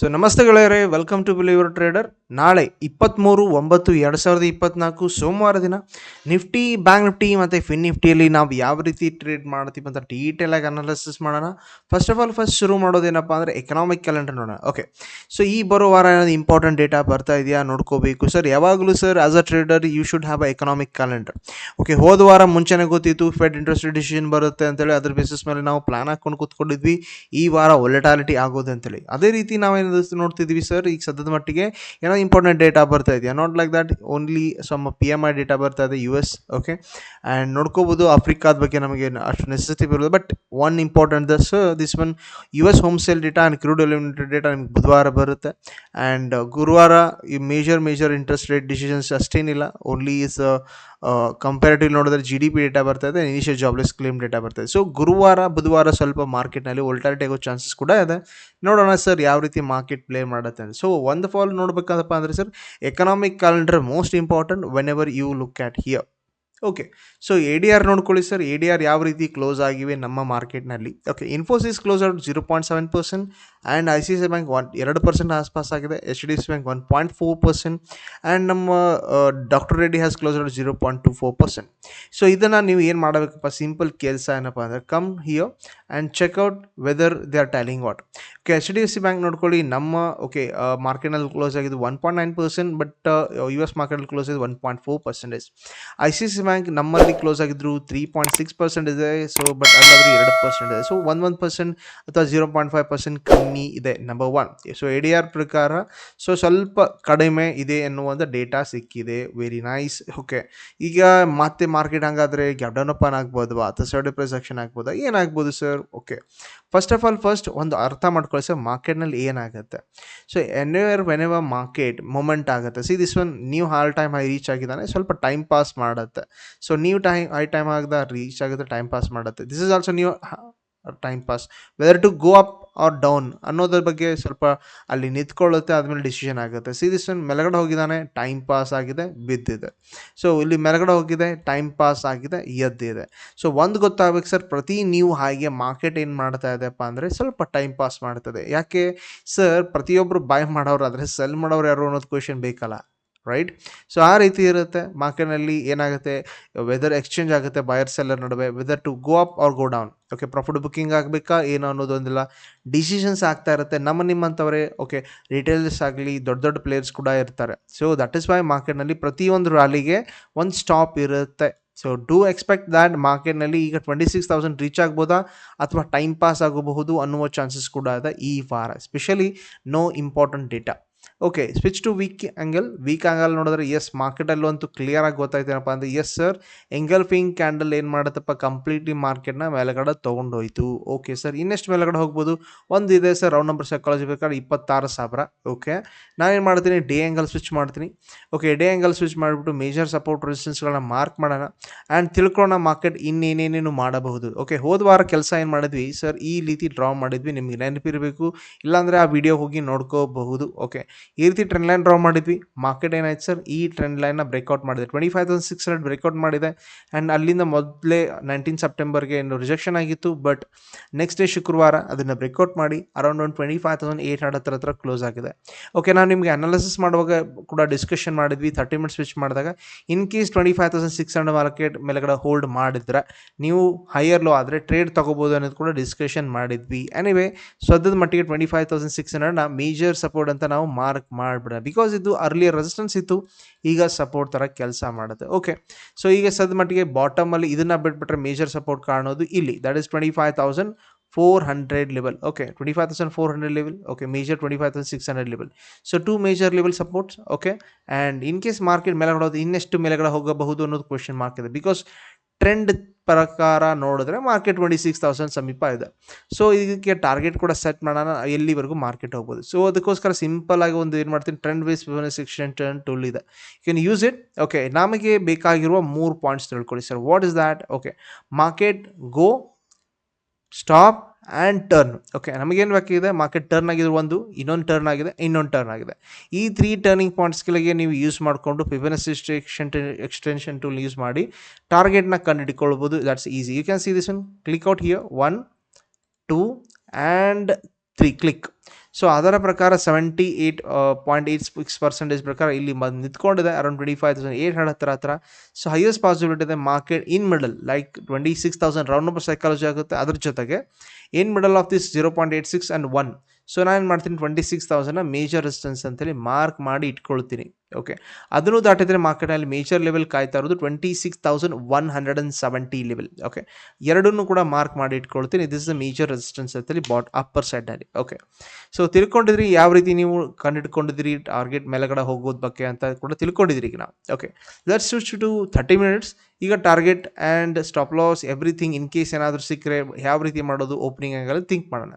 So ನಮಸ್ತೆ ಗೆಳೆಯರೇ welcome to believer trader ನಾಳೆ ಇಪ್ಪತ್ತ್ಮೂರು ಒಂಬತ್ತು, ಎರಡು ಸಾವಿರದ ಇಪ್ಪತ್ನಾಲ್ಕು ಸೋಮವಾರ ದಿನ ನಿಫ್ಟಿ, ಬ್ಯಾಂಕ್ ನಿಫ್ಟಿ ಮತ್ತು ಫಿನ್ ನಿಫ್ಟಿಯಲ್ಲಿ ನಾವು ಯಾವ ರೀತಿ ಟ್ರೇಡ್ ಮಾಡ್ತೀವಿ ಅಂತ ಡೀಟೇಲಾಗಿ ಅನಾಲಿಸಿಸ್ ಮಾಡೋಣ. ಫಸ್ಟ್ ಆಫ್ ಆಲ್ ಫಸ್ಟ್ ಶುರು ಮಾಡೋದೇನಪ್ಪ ಅಂದರೆ ಎಕನಾಮಿಕ್ ಕ್ಯಾಲೆಂಡರ್ ನೋಡೋಣ. ಓಕೆ ಸೊ ಈ ಬರೋ ವಾರ ಏನಾದ್ರು ಇಂಪಾರ್ಟೆಂಟ್ ಡೇಟಾ ಬರ್ತಾ ಇದೆಯಾ ನೋಡ್ಕೋಬೇಕು. ಸರ್ ಯಾವಾಗಲೂ sir as a trader you should have a economic calendar okay ಹೋದ ವಾರ ಮುಂಚೆನೇ ಗೊತ್ತಿತ್ತು ಫೆಡ್ ಇಂಟ್ರೆಸ್ಟ್ ಡಿಸಿಷನ್ ಬರುತ್ತೆ ಅಂತೇಳಿ. ಅದ್ರ ಬೇಸಿಸ್ ಮೇಲೆ ನಾವು ಪ್ಲಾನ್ ಹಾಕೊಂಡು ಕೂತ್ಕೊಂಡಿದ್ವಿ. ಈ ವಾರ ಒಲೆಟಾಲಿಟಿ ಆಗೋದು ಅಂತೇಳಿ. ಅದೇ ರೀತಿ ನಾವೇನು ನೋಡ್ತಿದ್ವಿ ಸರ್ ಈಗ ಸದ್ಯದ ಮಟ್ಟಿಗೆ ಏನೋ ಇಂಪಾರ್ಟೆಂಟ್ ಡೇಟಾ ಬರ್ತಾ ಇದೆಯಾ? Not like that only some P M I data ಬರ್ತಾ ಇದೆ ಯು ಎಸ್ ಓಕೆ ಆ್ಯಂಡ್ ನೋಡ್ಕೋಬೋದು ಆಫ್ರಿಕಾದ ಬಗ್ಗೆ ನಮಗೆ ಅಷ್ಟು ನೆಸೆಸಿಟಿ ಬರೋದು but one important thus this one U S home sale data and crude eliminated data ನಿಮ್ಗೆ ಬುಧವಾರ ಬರುತ್ತೆ. ಆ್ಯಂಡ್ ಗುರುವಾರ ಈ major major interest rate decisions ಅಷ್ಟೇನಿಲ್ಲ only is comparative ನೋಡಿದ್ರೆ ಜಿ ಡಿ ಪಿ ಡೇಟಾ ಬರ್ತಾ ಇದೆ ಇನಿಷಿಯಲ್ ಜಾಬ್ಲೆಸ್ ಕ್ಲೇಮ್ ಡೇಟಾ ಬರ್ತಾ ಇದೆ. ಸೊ ಗುರುವಾರ, ಬುಧವಾರ ಸ್ವಲ್ಪ ಮಾರ್ಕೆಟ್ನಲ್ಲಿ ಒಲ್ಟಾರಿಟಿ ಆಗೋ ಚಾನ್ಸಸ್ ಕೂಡ ಇದೆ. ನೋಡೋಣ ಸರ್ ಯಾವ ರೀತಿ ಮಾರ್ಕೆಟ್ ಪ್ಲೇ ಮಾಡುತ್ತೆ ಅಂತ. ಸೊ ಒಂದು ಫಾಲ್ ನೋಡ್ಬೇಕಂತಪ್ಪ ಅಂದರೆ sir economic calendar most important whenever you look at here okay so A D R ನೋಡ್ಕೊಳ್ಳಿ ಸರ್ ಎ ಡಿ ಆರ್ ಯಾವ ರೀತಿ ಕ್ಲೋಸ್ ಆಗಿವೆ ನಮ್ಮ ಮಾರ್ಕೆಟ್ನಲ್ಲಿ okay Infosys close out zero point seven percent and I C C bank one ಎರಡು percent ಆಸ್ಪಾಸ್ ಆಗಿದೆ. H D C bank one point four percent and ನಮ್ಮ doctor Reddy has close out zero point two four percent so ಇದನ್ನು ನೀವು ಏನು ಮಾಡಬೇಕಪ್ಪ? Simple ಕೆಲಸ ಏನಪ್ಪ ಅಂದರೆ come here and check out whether they are tallying what okay H D F C bank ನೋಡ್ಕೊಳ್ಳಿ. ನಮ್ಮ ಓಕೆ ಮಾರ್ಕೆಟ್ನಲ್ಲಿ ಕ್ಲೋಸ್ ಆಗಿದ್ದು one point nine percent but U S ಮಾರ್ಕೆಟಲ್ಲಿ ಕ್ಲೋಸ್ ಆಗಿದೆ one point four percentage I C C bank ನಮ್ಮಲ್ಲಿ close ಆಗಿದ್ರು three point six percent ಇದೆ. So but ಅಲ್ಲಾದರೂ ಎರಡು ಪರ್ಸೆಂಟ್ ಇದೆ. ಸೊ ಒನ್ ಒನ್ ಪರ್ಸೆಂಟ್ ಅಥವಾ ಜೀರೋ ಪಾಯಿಂಟ್ ಫೈವ್ ಪರ್ಸೆಂಟ್ ಕಮ್ಮಿ ಇದೆ number one so A D R ಪ್ರಕಾರ ಸೊ ಸ್ವಲ್ಪ ಕಡಿಮೆ ಇದೆ ಎನ್ನುವಂಥ ಡೇಟಾ ಸಿಕ್ಕಿದೆ. ವೆರಿ ನೈಸ್ ಓಕೆ ಈಗ ಮತ್ತೆ ಮಾರ್ಕೆಟ್ ಹಂಗಾದರೆ ಡೌನ್ ಆಗ್ಬೋದು, ಅಥವಾ ಸರ್ಡ್ ಪ್ರೈಸ್ ಆಕ್ಷನ್ ಆಗ್ಬೋದಾ? ಏನಾಗ್ಬೋದು sir okay first of all first ಒಂದು ಅರ್ಥ ಮಾಡ್ಕೊಳ್ಳಿ ಸರ್ ಮಾರ್ಕೆಟ್ನಲ್ಲಿ ಏನಾಗುತ್ತೆ? So anywhere whenever market movement ಆಗುತ್ತೆ. See this one new all time high reach ಆಗಿದ್ದಾನೆ. ಸ್ವಲ್ಪ ಟೈಮ್ ಪಾಸ್ ಮಾಡುತ್ತೆ. ಸೊ ನೀವು ಟೈಮ್ ಐ ಟೈಮ್ ಆಗದ ರೀಚ್ ಆಗುತ್ತೆ ಟೈಮ್ ಪಾಸ್ ಮಾಡುತ್ತೆ. ದಿಸ್ ಇಸ್ ಆಲ್ಸೋ ನೀವು time pass whether to go up or down ಅನ್ನೋದ್ರ ಬಗ್ಗೆ ಸ್ವಲ್ಪ ಅಲ್ಲಿ ನಿಂತ್ಕೊಳ್ಳುತ್ತೆ, ಆದಮೇಲೆ ಡಿಸಿಷನ್ ಆಗುತ್ತೆ. ಸಿ ದಿಸ್ ಮೆಲಗಡೆ ಹೋಗಿದ್ದಾನೆ ಟೈಮ್ ಪಾಸ್ ಆಗಿದೆ, ಬಿದ್ದಿದೆ. ಸೊ ಇಲ್ಲಿ ಮೆಲಗಡೆ ಹೋಗಿದೆ ಟೈಮ್ ಪಾಸ್ ಆಗಿದೆ, ಎದ್ದಿದೆ. ಸೊ ಒಂದು ಗೊತ್ತಾಗಬೇಕು ಸರ್ ಪ್ರತಿ ನೀವು ಹಾಗೆ ಮಾರ್ಕೆಟ್ ಏನು ಮಾಡ್ತಾ ಇದೆಪ್ಪ ಅಂದರೆ ಸ್ವಲ್ಪ ಟೈಮ್ ಪಾಸ್ ಮಾಡ್ತದೆ. ಯಾಕೆ? ಸರ್ ಪ್ರತಿಯೊಬ್ಬರು ಬೈ ಮಾಡೋರು ಆದರೆ ಸೆಲ್ ಮಾಡೋರು ಯಾರು ಅನ್ನೋದು ಕ್ವೆಶನ್ ಬೇಕಲ್ಲ. ರೈಟ್ ಸೊ ಆ ರೀತಿ ಇರುತ್ತೆ. ಮಾರ್ಕೆಟ್ನಲ್ಲಿ ಏನಾಗುತ್ತೆ? ವೆದರ್ ಎಕ್ಸ್ಚೇಂಜ್ ಆಗುತ್ತೆ ಬಯರ್ ಸೆಲ್ಲರ್ ನಡುವೆ whether to go up or go down okay profit booking ಆಗಬೇಕಾ, ಏನು ಅನ್ನೋದೊಂದಿಲ್ಲ ಡಿಸಿಷನ್ಸ್ ಆಗ್ತಾ ಇರುತ್ತೆ. ನಮ್ಮ ನಿಮ್ಮಂಥವರೇ ಓಕೆ ರಿಟೇಲರ್ಸ್ ಆಗಲಿ, ದೊಡ್ಡ ದೊಡ್ಡ ಪ್ಲೇಯರ್ಸ್ ಕೂಡ ಇರ್ತಾರೆ. ಸೊ ದಟ್ ಇಸ್ ವೈ ಮಾರ್ಕೆಟ್ನಲ್ಲಿ ಪ್ರತಿಯೊಂದು ರ್ಯಾಲಿಗೆ ಒಂದು ಸ್ಟಾಪ್ ಇರುತ್ತೆ. ಸೊ ಡೂ ಎಕ್ಸ್ಪೆಕ್ಟ್ ದ್ಯಾಟ್ ಮಾರ್ಕೆಟ್ನಲ್ಲಿ ಈಗ ಟ್ವೆಂಟಿ ಸಿಕ್ಸ್ ತೌಸಂಡ್ ರೀಚ್ ಆಗ್ಬೋದಾ? ಅಥವಾ ಟೈಮ್ ಪಾಸ್ ಆಗಬಹುದು ಅನ್ನುವ ಚಾನ್ಸಸ್ ಕೂಡ ಇದೆ ಈ ವಾರ. Especially no important data okay switch to week angle week angle ನೋಡಿದ್ರೆ ಎಸ್ ಮಾರ್ಕೆಟಲ್ಲೂ ಅಂತೂ ಕ್ಲಿಯರಾಗಿ ಗೊತ್ತಾಯ್ತೇನಪ್ಪ ಅಂದರೆ ಎಸ್ ಸರ್ ಎಂಗಲ್ಫಿಂಗ್ ಕ್ಯಾಂಡಲ್ ಏನು ಮಾಡುತ್ತಪ್ಪ? ಕಂಪ್ಲೀಟ್ಲಿ ಮಾರ್ಕೆಟ್ನ ಮೇಲೆಗಡೆ ತೊಗೊಂಡೋಯ್ತು. ಓಕೆ ಸರ್ ಇನ್ನೆಷ್ಟು ಮೇಲೆಗಡೆ ಹೋಗ್ಬೋದು? ಒಂದು ಇದೆ ಸರ್ ರೌಂಡ್ ನಂಬರ್ ಸೈಕಾಲಜಿ ಬೇಕಾದ್ರೆ ಇಪ್ಪತ್ತಾರು ಸಾವಿರ. ಓಕೆ ನಾನೇನು ಮಾಡ್ತೀನಿ? ಡೇ ಆ್ಯಂಗಲ್ ಸ್ವಿಚ್ ಮಾಡ್ತೀನಿ. ಓಕೆ ಡೇ ಆ್ಯಂಗಲ್ ಸ್ವಿಚ್ ಮಾಡಿಬಿಟ್ಟು ಮೇಜರ್ ಸಪೋರ್ಟ್ ರೆಸಿಸ್ಟೆನ್ಸ್ಗಳನ್ನ ಮಾರ್ಕ್ ಮಾಡೋಣ ಆ್ಯಂಡ್ ತಿಳ್ಕೊಳ್ಳೋಣ ಮಾರ್ಕೆಟ್ ಇನ್ನೇನೇನೇನು ಮಾಡಬಹುದು. ಓಕೆ ಹೋದ ವಾರ ಕೆಲಸ ಏನು ಮಾಡಿದ್ವಿ? ಸರ್ ಈ ರೀತಿ ಡ್ರಾ ಮಾಡಿದ್ವಿ. ನಿಮಗೆ ನೆನಪಿರಬೇಕು. ಇಲ್ಲಾಂದರೆ ಆ ವಿಡಿಯೋ ಹೋಗಿ ನೋಡ್ಕೋಬಹುದು. ಓಕೆ ಈ ರೀತಿ ಟ್ರೆಂಡ್ ಲೈನ್ ಡ್ರಾ ಮಾಡಿದ್ವಿ. ಮಾರ್ಕೆಟ್ ಏನಾಯ್ತು ಸರ್ ಈ ಟ್ರೆಂಡ್ ಲೈನ್ನ ಬ್ರೇಕ್ಔಟ್ ಮಾಡಿದೆ. Twenty five thousand six hundred breakout ಮಾಡಿದೆ. ಆ್ಯಂಡ್ ಅಲ್ಲಿಂದ ಮೊದಲೇ ನೈನ್ಟೀನ್ ಸೆಪ್ಟೆಂಬರ್ಗೆ ಏನು ರಿಜೆಕ್ಷನ್ ಆಗಿತ್ತು. ಬಟ್ ನೆಕ್ಸ್ಟ್ ಡೇ ಶುಕ್ರವಾರ ಅದನ್ನು ಬ್ರೇಕ್ಔಟ್ ಮಾಡಿ ಅರೌಂಡ್ ಒಂದು twenty five thousand eight hundred ಹತ್ರ ಹತ್ರ ಕ್ಲೋಸ್ ಆಗಿದೆ. ಓಕೆ ನಾವು ನಿಮಗೆ ಅನಾಲಿಸಿಸ್ ಮಾಡುವಾಗ ಕೂಡ ಡಿಸ್ಕಷನ್ ಮಾಡಿದ್ವಿ. ತರ್ಟಿ ಮಿನಿಟ್ಸ್ ಸ್ವಿಚ್ ಮಾಡಿದಾಗ in case twenty five thousand six hundred market ಮೇಲೆಗಡೆ ಹೋಲ್ಡ್ ಮಾಡಿದ್ರೆ ನೀವು ಹೈಯರ್ ಲೋ ಆದರೆ ಟ್ರೇಡ್ ತೊಗೋಬೋದು ಅನ್ನೋದು ಕೂಡ ಡಿಸ್ಕಷನ್ ಮಾಡಿದ್ವಿ. ಎನಿವೇ ಸದ್ಯದ ಮಟ್ಟಿಗೆ ಟ್ವೆಂಟಿ ಫೈವ್ ತೌಸಂಡ್ ಸಿಕ್ಸ್ ಹಂಡ್ರೆಡ್ನ ಮೇಜರ್ ಸಪೋರ್ಟ್ ಅಂತ ನಾವು ಮಾರ್ಕ್ ಮಾಡಿಬಿಡ. ಬಿಕಾಸ್ ಇದು ಅರ್ಲಿಯರ್ ರೆಸಿಸ್ಟೆನ್ಸ್ ಇತ್ತು, ಈಗ ಸಪೋರ್ಟ್ ಥರ ಕೆಲಸ ಮಾಡುತ್ತೆ. ಓಕೆ ಸೊ ಈಗ ಸದ್ ಮಟ್ಟಿಗೆ ಬಾಟಮಲ್ಲಿ ಇದನ್ನು ಬಿಟ್ಬಿಟ್ರೆ ಮೇಜರ್ ಸಪೋರ್ಟ್ ಕಾಣೋದು ಇಲ್ಲಿ. That is twenty five thousand four hundred level okay twenty five thousand four hundred level okay major twenty five thousand six hundred level so two major level supports okay and in case market ಮೇಲೆಗಡೆ ಹೋದ ಇನ್ನೆಷ್ಟು ಮೇಲೆಗಡೆ ಹೋಗಬಹುದು ಅನ್ನೋದು question mark ಇದೆ. Because trend ಪ್ರಕಾರ ನೋಡಿದ್ರೆ market twenty six thousand ಸಮೀಪ ಇದೆ. ಸೊ ಇದಕ್ಕೆ ಟಾರ್ಗೆಟ್ ಕೂಡ ಸೆಟ್ ಮಾಡೋಣ, ಎಲ್ಲಿವರೆಗೂ ಮಾರ್ಕೆಟ್ ಹೋಗ್ಬೋದು. ಸೊ ಅದಕ್ಕೋಸ್ಕರ ಸಿಂಪಲ್ ಆಗಿ ಒಂದು ಏನು ಮಾಡ್ತೀನಿ trend base sixteen turn tool ಇದೆ. You can use it okay ನಮಗೆ ಬೇಕಾಗಿರುವ ಮೂರು ಪಾಯಿಂಟ್ಸ್ ತಿಳ್ಕೊಳ್ಳಿ sir what is that okay market go stop and turn okay ನಮಗೇನು ಬೇಕಾಗಿದೆ ಮಾರ್ಕೆಟ್ ಟರ್ನ್ ಆಗಿದ್ರು ಒಂದು, ಇನ್ನೊಂದು ಟರ್ನ್ ಆಗಿದೆ, ಇನ್ನೊಂದು ಟರ್ನ್ ಆಗಿದೆ. ಈ ತ್ರೀ ಟರ್ನಿಂಗ್ ಪಾಯಿಂಟ್ಸ್ಗಳಿಗೆ ನೀವು ಯೂಸ್ ಮಾಡಿಕೊಂಡು ಫಿಬನಸಿ ಎಕ್ಸ್ಟೆನ್ ಎಕ್ಸ್ಟೆನ್ಷನ್ ಟೂಲ್ ಯೂಸ್ ಮಾಡಿ ಟಾರ್ಗೆಟ್ನ ಕಂಡುಹಿಡ್ಕೊಳ್ಬೋದು that's easy you can see this one click out here one two and three click so ಅದರ ಪ್ರಕಾರ seventy eight point eight six percentage ಪ್ರಕಾರ ಇಲ್ಲಿ ನಿಂತ್ಕೊಂಡಿದೆ around twenty five thousand eight hundred ಹತ್ರ. ಹತ್ರ so highest possibility ಇದೆ market in middle like twenty six thousand round number psychology ಆಗುತ್ತೆ ಅದ್ರ ಜೊತೆಗೆ. In middle of this zero point eight six and one so ನಾನು ಏನು ಮಾಡ್ತೀನಿ? ಟ್ವೆಂಟಿ ಸಿಕ್ಸ್ ತೌಸಂಡ್ನ ಮೇಜರ್ ರೆಸಿಸ್ಟೆನ್ಸ್ ಅಂತೇಳಿ ಮಾರ್ಕ್ ಮಾಡಿ ಇಟ್ಕೊಳ್ತೀನಿ. ಓಕೆ ಅದನ್ನು ದಾಟಿದರೆ ಮಾರ್ಕೆಟಲ್ಲಿ ಮೇಜರ್ ಲೆವೆಲ್ ಕಾಯ್ತಾ ಇರೋದು twenty six thousand one hundred and seventy level okay ಎರಡನ್ನೂ ಕೂಡ ಮಾರ್ಕ್ ಮಾಡಿ ಇಟ್ಕೊಳ್ತೀನಿ. ದಿಸ್ ಇಸ್ ಮೇಜರ್ ರೆಸಿಸ್ಟೆನ್ಸ್ ಅಂತೇಳಿ ಬಾಟ್ ಅಪ್ಪರ್ ಸೈಡಲ್ಲಿ ಓಕೆ ಸೊ ತಿಳ್ಕೊಂಡಿದ್ರಿ ಯಾವ ರೀತಿ ನೀವು ಕಂಡಿಡ್ಕೊಂಡಿದ್ದೀರಿ ಟಾರ್ಗೆಟ್ ಮೇಲೆಗಡೆ ಹೋಗೋದ್ ಬಗ್ಗೆ ಅಂತ ಕೂಡ ತಿಳ್ಕೊಂಡಿದ್ರಿ ಈಗ ನಾವು. Okay let's to thirty minutes ಈಗ target and stop loss everything in case ಏನಾದರೂ ಸಿಕ್ಕರೆ ಯಾವ ರೀತಿ ಮಾಡೋದು ಓಪನಿಂಗ್ ಆಗಲ್ಲ ಥಿಂಕ್ ಮಾಡೋಣ.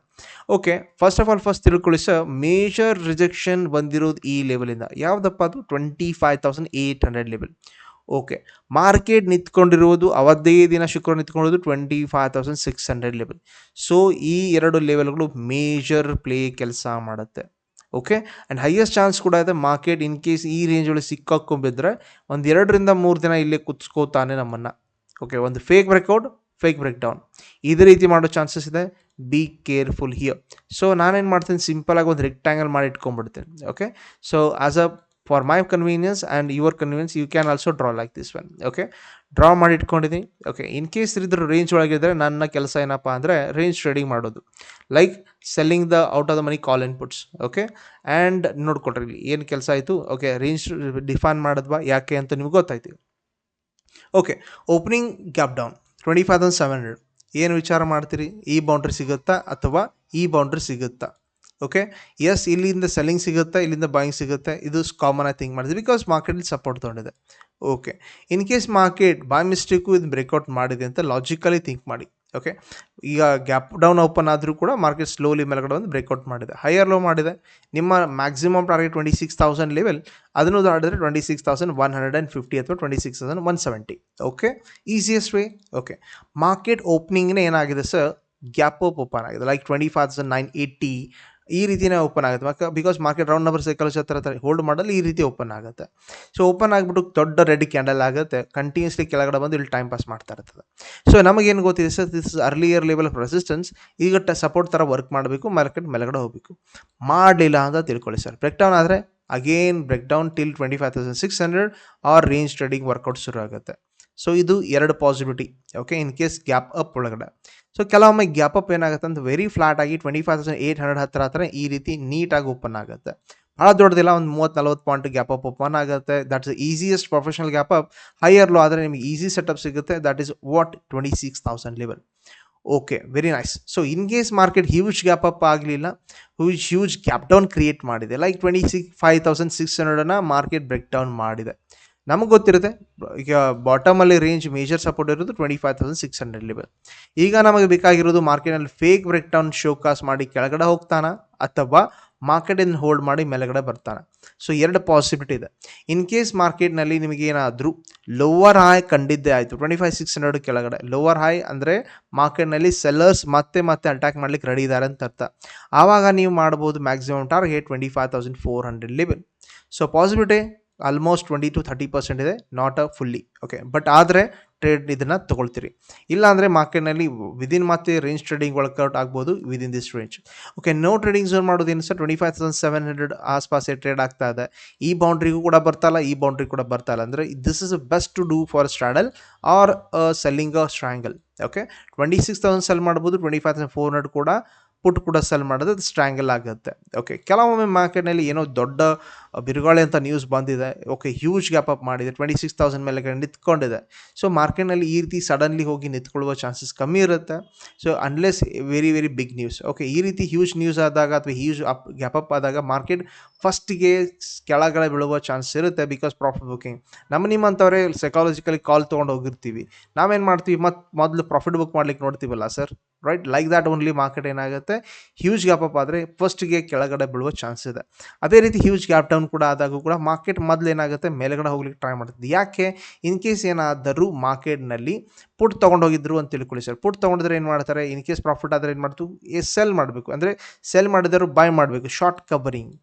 Okay first of all first ತಿಳ್ಕೊಳ್ಳಿ ಸರ್ ಮೇಜರ್ ರಿಜೆಕ್ಷನ್ ಬಂದಿರೋದು ಈ ಲೆವೆಲಿಂದ ಯಾವುದಪ್ಪ ಅದು? Twenty five thousand eight hundred level okay market ನಿಂತ್ಕೊಂಡಿರುವುದು, ಅವತ್ತೇ ದಿನ ಶುಕ್ರವಾರ ನಿಂತ್ಕೊಂಡಿರೋದು twenty five thousand six hundred level so ಈ ಎರಡು ಲೆವೆಲ್ಗಳು ಮೇಜರ್ ಪ್ಲೇ ಕೆಲಸ ಮಾಡುತ್ತೆ. ಓಕೆ ಆ್ಯಂಡ್ ಹೈಯೆಸ್ಟ್ ಚಾನ್ಸ್ ಕೂಡ ಇದೆ ಮಾರ್ಕೆಟ್ ಇನ್ ಕೇಸ್ ಈ ರೇಂಜ್ ಒಳಗೆ ಸಿಕ್ಕಾಕೊಂಬಿದ್ರೆ ಒಂದು ಎರಡರಿಂದ ಮೂರು ದಿನ ಇಲ್ಲೇ ಕುತ್ಸ್ಕೋತಾನೆ ನಮ್ಮನ್ನು. ಓಕೆ ಒಂದು fake breakout fake break down ಇದೇ ರೀತಿ ಮಾಡೋ ಚಾನ್ಸಸ್ ಇದೆ. ಬಿ ಕೇರ್ಫುಲ್ ಹಿಯರ್ ಸೊ ನಾನೇನು ಮಾಡ್ತೀನಿ? ಸಿಂಪಲಾಗಿ ಒಂದು ರೆಕ್ಟ್ಯಾಂಗಲ್ ಮಾಡಿ ಇಟ್ಕೊಂಡ್ಬಿಡ್ತೀನಿ. Okay so as a for my convenience and your convenience you can also draw like this one okay draw ಮಾಡಿ ಇಟ್ಕೊಂಡಿದ್ದೀನಿ ಓಕೆ ಇನ್ ಕೇಸ್ ಇದ್ರ ರೇಂಜ್ ಒಳಗಿದ್ರೆ ನನ್ನ ಕೆಲಸ ಏನಪ್ಪ ಅಂದರೆ ರೇಂಜ್ ಟ್ರೇಡಿಂಗ್ ಮಾಡೋದು. Like selling the out of the money call inputs okay and ನೋಡ್ಕೊಟ್ರಿ ಏನು ಕೆಲಸ ಆಯಿತು? ಓಕೆ ರೇಂಜ್ ಡಿಫೈನ್ ಮಾಡಿದ್ವಾ? ಯಾಕೆ ಅಂತ ನಿಮ್ಗೆ ಗೊತ್ತಾಯ್ತು okay opening gap down twenty five thousand seven hundred ಏನು ವಿಚಾರ ಮಾಡ್ತೀರಿ? ಈ ಬೌಂಡ್ರಿ ಸಿಗುತ್ತಾ ಅಥವಾ ಈ ಬೌಂಡ್ರಿ ಸಿಗುತ್ತಾ? ಓಕೆ ಎಸ್ ಇಲ್ಲಿಂದ ಸೆಲ್ಲಿಂಗ್ ಸಿಗುತ್ತೆ, ಇಲ್ಲಿಂದ ಬಾಯಿಂಗ್ ಸಿಗುತ್ತೆ. ಇದು ಕಾಮನ್ ಆಗಿ ಥಿಂಕ್ ಮಾಡಿದೆ ಬಿಕಾಸ್ ಮಾರ್ಕೆಟಲ್ಲಿ support ತೊಗೊಂಡಿದೆ. Okay in case market by mistake ಇದು ಬ್ರೇಕ್ಔಟ್ ಮಾಡಿದೆ ಅಂತ ಲಾಜಿಕಲಿ ಥಿಂಕ್ ಮಾಡಿ. ಓಕೆ ಈಗ ಗ್ಯಾಪ್ ಡೌನ್ ಓಪನ್ ಆದರೂ ಕೂಡ ಮಾರ್ಕೆಟ್ ಸ್ಲೋಲಿ ಮೇಲ್ಗಡೆ ಒಂದು ಬ್ರೇಕ್ಔಟ್ ಮಾಡಿದೆ. ಹೈಯರ್ ಲೋ ಮಾಡಿದೆ. ನಿಮ್ಮ maximum target twenty six thousand level ಅದನ್ನು ದಾಟಿದ್ರೆ twenty six thousand one hundred and fifty ಅಥವಾ twenty six thousand one seventy okay easiest way okay market ಓಪನಿಂಗ್ನೇ ಏನಾಗಿದೆ ಸರ್ ಗ್ಯಾಪ್ ಅಪ್ ಓಪನ್ ಆಗಿದೆ. Like twenty five thousand nine eighty ಈ ರೀತಿನೇ open ಆಗುತ್ತೆ. Because market round number cycles ಹತ್ರ ಹತ್ರ hold ಮಾಡಲು ಈ ರೀತಿ ಓಪನ್ ಆಗುತ್ತೆ. ಸೊ ಓಪನ್ ಆಗಿಬಿಟ್ಟು ದೊಡ್ಡ ರೆಡ್ ಕ್ಯಾಂಡಲ್ ಆಗುತ್ತೆ. ಕಂಟಿನ್ಯೂಸ್ಲಿ ಕೆಳಗಡೆ ಬಂದು ಇಲ್ಲಿ ಟೈಮ್ ಪಾಸ್ ಮಾಡ್ತಾ ಇರ್ತದೆ. ಸೊ ನಮಗೇನು ಗೊತ್ತಿದೆ sir? This is earlier level of resistance ಈಗ ಸಪೋರ್ಟ್ ಥರ ವರ್ಕ್ ಮಾಡಬೇಕು ಮಾರ್ಕೆಟ್ ಮೇಲೆಗಡೆ ಹೋಗಬೇಕು. ಮಾಡಲಿಲ್ಲ ಅಂತ ತಿಳ್ಕೊಳ್ಳಿ ಸರ್. ಬ್ರೇಕ್ ಡೌನ್ ಆದರೆ again break down till twenty five thousand six hundred or range trading work out ಶುರು ಆಗುತ್ತೆ. ಸೊ ಇದು ಎರಡು possibility okay in case gap up ಒಳಗಡೆ. ಸೊ ಕೆಲವೊಮ್ಮೆ ಗ್ಯಾಪ್ ಅಪ್ ಏನಾಗುತ್ತೆ ಅಂತ ವೆರಿ ಫ್ಲಾಟ್ ಆಗಿ twenty five thousand eight hundred ಹತ್ರ ಹತ್ರ ಈ ರೀತಿ ನೀಟಾಗಿ ಓಪನ್ ಆಗುತ್ತೆ. ಭಾಳ ದೊಡ್ಡದಿಲ್ಲ, ಒಂದು ಮೂವತ್ತು ನಲ್ವತ್ತು ಪಾಯಿಂಟ್ ಗ್ಯಾಪ್ ಅಪ್ ಓಪನ್ ಆಗುತ್ತೆ. That's easiest professional gap up higher low ಆದರೆ ನಿಮಗೆ ಈಸಿ ಸೆಟಪ್ ಸಿಗುತ್ತೆ. That is what twenty six thousand level okay very nice so in case market huge gap up ಆಗಲಿಲ್ಲ huge huge gap down create ಮಾಡಿದೆ. Like twenty six five thousand six ಹಂಡ್ರೆಡನ್ನ market break down ಮಾಡಿದೆ. ನಮಗೆ ಗೊತ್ತಿರುತ್ತೆ. ಈಗ ಬಾಟಮಲ್ಲಿ range major support ಇರೋದು twenty five thousand six hundred level ಈಗ ನಮಗೆ ಬೇಕಾಗಿರೋದು ಮಾರ್ಕೆಟಲ್ಲಿ ಫೇಕ್ ಬ್ರೇಕ್ ಡೌನ್ ಶೋಕಾಸ್ ಮಾಡಿ ಕೆಳಗಡೆ ಹೋಗ್ತಾನ ಅಥವಾ ಮಾರ್ಕೆಟಿಂದ ಹೋಲ್ಡ್ ಮಾಡಿ ಮೇಲೆಗಡೆ ಬರ್ತಾನೆ? ಸೊ ಎರಡು ಪಾಸಿಬಿಲಿಟಿ ಇದೆ. ಇನ್ ಕೇಸ್ ಮಾರ್ಕೆಟ್ನಲ್ಲಿ ನಿಮಗೆ ಏನಾದರೂ ಲೋವರ್ ಹೈ ಕಂಡಿದ್ದೇ ಆಯಿತು ಟ್ವೆಂಟಿ ಫೈವ್ ಸಿಕ್ಸ್ ಹಂಡ್ರೆಡ್ ಕೆಳಗಡೆ ಲೋವರ್ ಹೈ ಅಂದರೆ ಮಾರ್ಕೆಟ್ನಲ್ಲಿ ಸೆಲ್ಲರ್ಸ್ ಮತ್ತೆ ಮತ್ತೆ ಅಟ್ಯಾಕ್ ಮಾಡ್ಲಿಕ್ಕೆ ರೆಡಿ ಇದ್ದಾರೆ ಅಂತ ಅರ್ಥ. ಆವಾಗ ನೀವು ಮಾಡ್ಬೋದು maximum target twenty five thousand four hundred level so possibility almost twenty to thirty percent ಇದೆ not a fully okay but ಆದರೆ ಟ್ರೇಡ್ ಇದನ್ನು ತೊಗೊಳ್ತೀರಿ. ಇಲ್ಲಾಂದರೆ ಮಾರ್ಕೆಟ್ನಲ್ಲಿ ವಿದಿನ್ ಮತ್ತೆ ರೇಂಜ್ ಟ್ರೇಡಿಂಗ್ ವರ್ಕೌಟ್ ಆಗ್ಬೋದು within this range okay no trading zone ಮಾಡೋದೇನು sir? Twenty five thousand seven hundred ಆಸ್ಪಾಸೆ trade ಆಗ್ತಾ ಇದೆ. ಈ ಬೌಂಡ್ರಿಗೂ ಕೂಡ ಬರ್ತಾಯಿಲ್ಲ ಈ ಬೌಂಡ್ರಿ ಕೂಡ ಬರ್ತಾಯಿಲ್ಲ ಅಂದರೆ this is best to do for straddle or selling a strangle okay twenty six thousand sell ಮಾಡ್ಬೋದು twenty five thousand four hundred ಕೂಡ ಪುಟ್ ಕೂಡ ಸೆಲ್ ಮಾಡೋದು ಅದು ಸ್ಟ್ರಾಂಗಲ್ ಆಗುತ್ತೆ ಓಕೆ ಕೆಲವೊಮ್ಮೆ ಮಾರ್ಕೆಟ್ನಲ್ಲಿ ಏನೋ ದೊಡ್ಡ ಬಿರುಗಾಳಿ ಅಂತ ನ್ಯೂಸ್ ಬಂದಿದೆ. ಓಕೆ ಹ್ಯೂಜ್ ಗ್ಯಾಪ್ ಅಪ್ ಮಾಡಿದೆ. ಟ್ವೆಂಟಿ ಸಿಕ್ಸ್ ತೌಸಂಡ್ ಮೇಲೆ ನಿಂತ್ಕೊಂಡಿದೆ. ಸೊ ಮಾರ್ಕೆಟ್ನಲ್ಲಿ ಈ ರೀತಿ ಸಡನ್ಲಿ ಹೋಗಿ ನಿಂತ್ಕೊಳ್ಳುವ ಚಾನ್ಸಸ್ ಕಮ್ಮಿ ಇರುತ್ತೆ. So unless very very big news okay ಈ ರೀತಿ ಹ್ಯೂಜ್ ನ್ಯೂಸ್ ಆದಾಗ ಅಥವಾ ಹ್ಯೂಜ್ ಅಪ್ ಗ್ಯಾಪ್ ಅಪ್ ಆದಾಗ ಮಾರ್ಕೆಟ್ ಫಸ್ಟಿಗೆ ಕೆಳಗಡೆ ಬೀಳುವ ಚಾನ್ಸ್ ಇರುತ್ತೆ ಬಿಕಾಸ್ ಪ್ರಾಫಿಟ್ ಬುಕ್ಕಿಂಗ್ ನಮ್ಮ ನಿಮ್ಮಂಥವ್ರೆ ಸೈಕಾಲಜಿಕಲಿ ಕಾಲ್ ತೊಗೊಂಡು ಹೋಗಿರ್ತೀವಿ. ನಾವೇನು ಮಾಡ್ತೀವಿ? ಮತ್ತು ಮೊದಲು ಪ್ರಾಫಿಟ್ ಬುಕ್ ಮಾಡ್ಲಿಕ್ಕೆ ನೋಡ್ತೀವಲ್ಲ sir right like that only market ಏನಾಗುತ್ತೆ? ಹ್ಯೂಜ್ ಗ್ಯಾಪ್ ಅಪ್ ಆದರೆ ಫಸ್ಟಿಗೆ ಕೆಳಗಡೆ ಬೀಳುವ ಚಾನ್ಸ್ ಇದೆ. ಅದೇ ರೀತಿ ಹ್ಯೂಜ್ ಗ್ಯಾಪ್ ಡೌನ್ ಕೂಡ ಆದಾಗೂ ಕೂಡ ಮಾರ್ಕೆಟ್ ಮೊದಲು ಏನಾಗುತ್ತೆ? ಮೇಲೆಗಡೆ ಹೋಗ್ಲಿಕ್ಕೆ ಟ್ರೈ ಮಾಡ್ತದೆ ಯಾಕೆ? ಇನ್ ಕೇಸ್ ಏನಾದರೂ ಮಾರ್ಕೆಟ್ನಲ್ಲಿ ಪುಟ್ ತೊಗೊಂಡೋಗಿದ್ರು ಅಂತ ತಿಳ್ಕೊಳ್ಳಿ ಸರ್ ಪುಟ್ ತೊಗೊಂಡಿದ್ರೆ ಏನು ಮಾಡ್ತಾರೆ? ಇನ್ ಕೇಸ್ ಪ್ರಾಫಿಟ್ ಆದರೆ ಏನು ಮಾಡ್ತು ಸೆಲ್ ಮಾಡಬೇಕು. ಅಂದರೆ ಸೆಲ್ ಮಾಡಿದ್ರು ಬೈ ಮಾಡಬೇಕು. ಶಾರ್ಟ್ ಕವರಿಂಗ್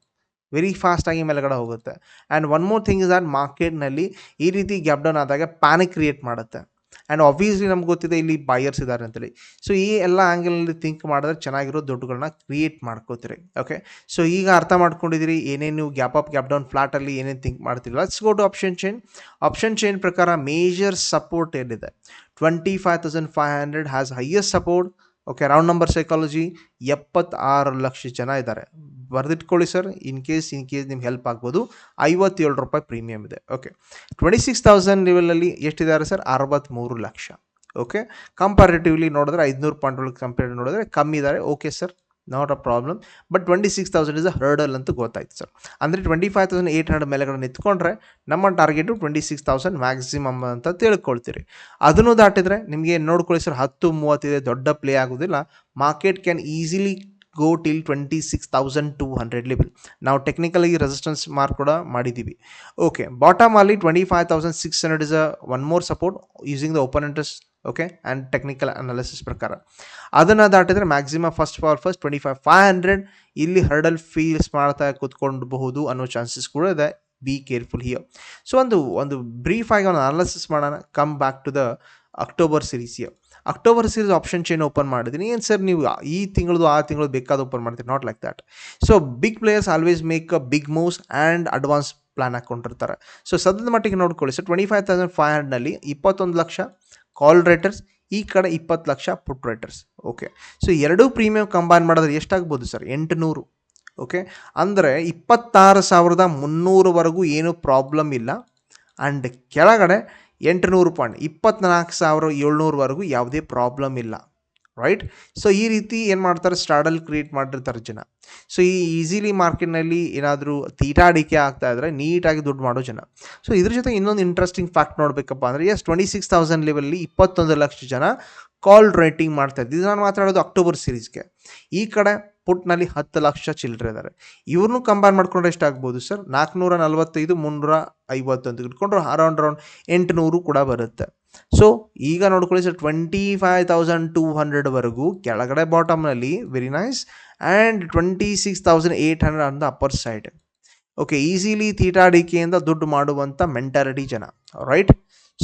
ವೆರಿ ಫಾಸ್ಟಾಗಿ ಮೇಲೆಗಡೆ ಹೋಗುತ್ತೆ. And one more thing is and ಮಾರ್ಕೆಟ್ನಲ್ಲಿ ಈ ರೀತಿ ಗ್ಯಾಪ್ ಡೌನ್ ಆದಾಗ ಪ್ಯಾನಿಕ್ ಕ್ರಿಯೇಟ್ ಮಾಡುತ್ತೆ. ಆ್ಯಂಡ್ ಆಬ್ವಿಯಸ್ಲಿ ನಮ್ಗೆ ಗೊತ್ತಿದೆ ಇಲ್ಲಿ ಬಾಯರ್ಸ್ ಇದ್ದಾರೆ ಅಂತೇಳಿ. ಸೊ ಈ ಎಲ್ಲ ಆ್ಯಂಗಲಲ್ಲಿ ಥಿಂಕ್ ಮಾಡಿದ್ರೆ ಚೆನ್ನಾಗಿರೋ ದುಡ್ಡುಗಳನ್ನ ಕ್ರಿಯೇಟ್ ಮಾಡ್ಕೋತೀರಿ. ಓಕೆ ಸೊ ಈಗ ಅರ್ಥ ಮಾಡ್ಕೊಂಡಿದ್ದೀರಿ, ಏನೇನು ನೀವು ಗ್ಯಾಪ್ ಅಪ್ ಗ್ಯಾಪ್ ಡೌನ್ ಫ್ಲಾಟಲ್ಲಿ ಏನೇನು ಥಿಂಕ್ ಮಾಡ್ತೀರಿ. Let's go to option chain option chain ಪ್ರಕಾರ ಮೇಜರ್ ಸಪೋರ್ಟ್ ಏನಿದೆ? Twenty five thousand five hundred has highest support okay round number psychology ಎಪ್ಪತ್ತಾರು ಲಕ್ಷ ಜನ ಇದ್ದಾರೆ. ಬರೆದಿಟ್ಕೊಳ್ಳಿ sir in case in case ನಿಮ್ಗೆ help ಆಗ್ಬೋದು. ಐವತ್ತೇಳು ರೂಪಾಯಿ ಪ್ರೀಮಿಯಮ್ ಇದೆ. ಓಕೆ ಟ್ವೆಂಟಿ ಸಿಕ್ಸ್ ತೌಸಂಡ್ ಲೆವೆಲಲ್ಲಿ ಎಷ್ಟಿದ್ದಾರೆ ಸರ್ ಅರವತ್ತ್ಮೂರು ಲಕ್ಷ. ಓಕೆ ಕಂಪಾರಿಟಿವ್ಲಿ ನೋಡಿದ್ರೆ ಐದುನೂರು ಪಾಯಿಂಟ್ ಒಳಗೆ ಕಂಪೇರ್ ನೋಡಿದ್ರೆ ಕಮ್ಮಿ ಇದ್ದಾರೆ. Okay sir not a problem but twenty six thousand is a hurdle ಅಂತ ಗೊತ್ತಾಯ್ತು ಸರ್ ಅಂದರೆ twenty five thousand eight hundred ಮೇಲೆಗಡೆ ನಿಂತ್ಕೊಂಡ್ರೆ ನಮ್ಮ target twenty six thousand maximum ಅಂತ ತಿಳ್ಕೊಳ್ತೀರಿ. ಅದನ್ನು ದಾಟಿದ್ರೆ ನಿಮಗೆ ನೋಡ್ಕೊಳ್ಳಿ ಸರ್ ಹತ್ತು ಮೂವತ್ತಿದೆ ದೊಡ್ಡ ಪ್ಲೇ ಆಗೋದಿಲ್ಲ. Market can easily go till twenty six thousand two hundred level ನಾವು ಟೆಕ್ನಿಕಲಿ ರೆಸಿಸ್ಟೆನ್ಸ್ ಮಾರ್ಕ್ ಕೂಡ ಮಾಡಿದ್ದೀವಿ. ಓಕೆ ಬಾಟಮ್ ಅಲ್ಲಿ twenty five thousand six hundred is a one more support using the open interest okay and technical analysis ಪ್ರಕಾರ. ಅದನ್ನು ದಾಟಿದರೆ maximum first for first twenty five five hundred ಇಲ್ಲಿ hurdle feels ಮಾಡ್ತಾ ಕೂತ್ಕೊಂಡಬಹುದು ಅನ್ನೋ chances ಕೂಡ ಇದೆ. Be careful here so ಒಂದು ಒಂದು ಬ್ರೀಫ್ ಆಗಿ ಒಂದು ಅನಾಲಿಸಿಸ್ ಮಾಡೋಣ. Come back to the October series here October series option chain open ಮಾಡಿದ್ದೀನಿ. ಏನು ಸರ್ ನೀವು ಈ ತಿಂಗಳದು, ಆ ತಿಂಗಳು ಬೇಕಾದ ಓಪನ್ ಮಾಡ್ತೀರಿ? Not like that so big players always make a big moves and advance plan ಹಾಕ್ಕೊಂಡಿರ್ತಾರೆ so ಸದ್ಯದ ಮಟ್ಟಿಗೆ ನೋಡ್ಕೊಳ್ಳಿ. Sir twenty five thousand five ಹಂಡ್ರೆಡ್ನಲ್ಲಿ ಇಪ್ಪತ್ತೊಂದು ಲಕ್ಷ ಕಾಲ್ ರೈಟರ್ಸ್ ಈ ಕಡೆ ಇಪ್ಪತ್ತು lakh put writers okay so ಎರಡೂ ಪ್ರೀಮಿಯಂ ಕಂಬೈನ್ ಮಾಡಿದ್ರೆ ಎಷ್ಟಾಗ್ಬೋದು ಸರ್? ಎಂಟುನೂರು. ಓಕೆ ಅಂದರೆ ಇಪ್ಪತ್ತಾರು ಸಾವಿರದ ಮುನ್ನೂರವರೆಗೂ ಏನೂ ಪ್ರಾಬ್ಲಮ್ ಇಲ್ಲ. ಆ್ಯಂಡ್ ಕೆಳಗಡೆ ಎಂಟುನೂರು ಪಾಯಿಂಟ್ ಇಪ್ಪತ್ತ್ನಾಲ್ಕು ಸಾವಿರ ಏಳ್ನೂರವರೆಗೂ ಯಾವುದೇ ಪ್ರಾಬ್ಲಮ್ ಇಲ್ಲ. ರೈಟ್ ಸೊ ಈ ರೀತಿ ಏನು ಮಾಡ್ತಾರೆ? ಸ್ಟ್ರಾಡಲ್ ಕ್ರಿಯೇಟ್ ಮಾಡಿರ್ತಾರೆ ಜನ. ಸೊ ಈ ಈಸಿಲಿ ಮಾರ್ಕೆಟ್ನಲ್ಲಿ ಏನಾದರೂ ತೀಟಾಡಿಕೆ ಆಗ್ತಾ ಇದ್ದರೆ ನೀಟಾಗಿ ದುಡ್ಡು ಮಾಡೋ ಜನ. ಸೊ ಇದ್ರ ಜೊತೆ ಇನ್ನೊಂದು ಇಂಟ್ರೆಸ್ಟಿಂಗ್ ಫ್ಯಾಕ್ಟ್ ನೋಡಬೇಕಪ್ಪ ಅಂದರೆ ಎಸ್ ಟ್ವೆಂಟಿ ಸಿಕ್ಸ್ ತೌಸಂಡ್ ಲೆವೆಲ್ಲಿ ಇಪ್ಪತ್ತೊಂದು ಲಕ್ಷ ಜನ ಕಾಲ್ ರೇಟಿಂಗ್ ಮಾಡ್ತಾ ಇದ್ದು ಇದು ನಾನು ಮಾತಾಡೋದು ಅಕ್ಟೋಬರ್ ಸೀರೀಸ್ಗೆ ಈ ಕಡೆ ಪುಟ್ನಲ್ಲಿ ಹತ್ತು ಲಕ್ಷ ಚಿಲ್ಲರೆ ಇದ್ದಾರೆ. ಇವ್ರನ್ನೂ ಕಂಬೈನ್ ಮಾಡ್ಕೊಂಡ್ರೆ ಎಷ್ಟಾಗ್ಬೋದು ಸರ್ ನಾಲ್ಕುನೂರ ನಲ್ವತ್ತೈದು, ಮುನ್ನೂರ ಐವತ್ತೊಂದು. ಇಟ್ಕೊಂಡ್ರೆ ಅರೌಂಡ್ ಅರೌಂಡ್ ಎಂಟುನೂರು ಕೂಡ ಬರುತ್ತೆ. ಸೊ ಈಗ ನೋಡ್ಕೊಳ್ಳಿ sir twenty five thousand two ಹಂಡ್ರೆಡ್ವರೆಗೂ ಕೆಳಗಡೆ ಬಾಟಮ್ನಲ್ಲಿ very nice and twenty six thousand eight hundred on upper side okay easily ತೀಟಾಡಿಕೆಯಿಂದ ದುಡ್ಡು ಮಾಡುವಂಥ ಮೆಂಟಾಲಿಟಿ ಜನ. ರೈಟ್